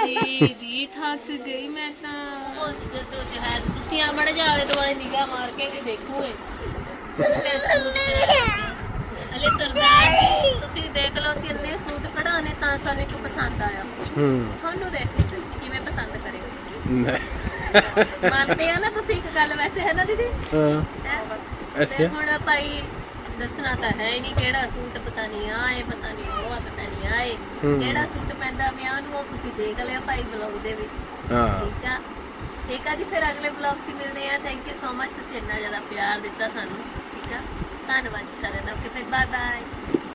ਦੀ ਦੀ ਥੱਕ ਗਈ ਮੈਂ ਤਾਂ। ਉਹ ਜਦੋਂ ਜਹਾਜ਼ ਤੁਸੀਂ ਆ ਮੜੇ ਜਾਲੇ ਦੁਆਲੇ ਨਿਗਾਹ ਮਾਰ ਕੇ ਜੇ ਦੇਖੋਗੇ। ਤੇ ਸੂਟ ਅਲੇ ਸਰਦਾਰ ਜੀ ਤੁਸੀਂ ਦੇਖ ਲਓ ਅਸੀਂ ਇੰਨੇ ਸੂਟ ਕਢਾਣੇ ਤਾਂ ਸਾਨੂੰ ਇੱਕ ਪਸੰਦ ਆਇਆ। ਹੂੰ। ਤੁਹਾਨੂੰ ਦੇਖ ਕਿਵੇਂ ਪਸੰਦ ਕਰੇ। ਨਹੀਂ। ਮੰਨਦੇ ਆ ਨਾ ਤੁਸੀਂ ਇੱਕ ਗੱਲ ਵੈਸੇ ਹੈ ਨਾ ਦੀਦੀ? ਹਾਂ? ਅੱਛਾ। ਤੇ ਹੁਣ ਭਾਈ ਦੱਸਣਾ ਤਾਂ ਹੈ ਨਹੀਂ ਕਿਹੜਾ ਸੂਟ ਪਤਾ ਨਹੀਂ ਆਏ ਪਤਾ ਨਹੀਂ ਉਹ ਆ, ਪਤਾ ਨਹੀਂ ਆਏ। ਹੂੰ। ਕਿਹੜਾ ਸੂਟ ਪੈਂਦਾ ਵਿਆਹ ਨੂੰ ਉਹ ਤੁਸੀਂ ਦੇਖ ਲਿਆ ਭਾਈ ਵਲੌਗ ਦੇ ਵਿੱਚ। ਹਾਂ। ਠੀਕ ਆ? ਠੀਕ ਆ ਜੀ ਫਿਰ ਅਗਲੇ ਵਲੌਗ 'ਚ ਮਿਲਦੇ ਆ ਥੈਂਕ ਯੂ ਸੋ ਮਚ ਤੁਸੀਂ ਇੰਨਾ ਜ਼ਿਆਦਾ ਪਿਆਰ ਦਿੱਤਾ ਸਾਨੂੰ। ਠੀਕ ਆ? ਧੰਨਵਾਦ ਜੀ ਸਾਰਿਆਂ ਦਾ। ਓਕੇ ਫਿਰ ਬਾਏ ਬਾਏ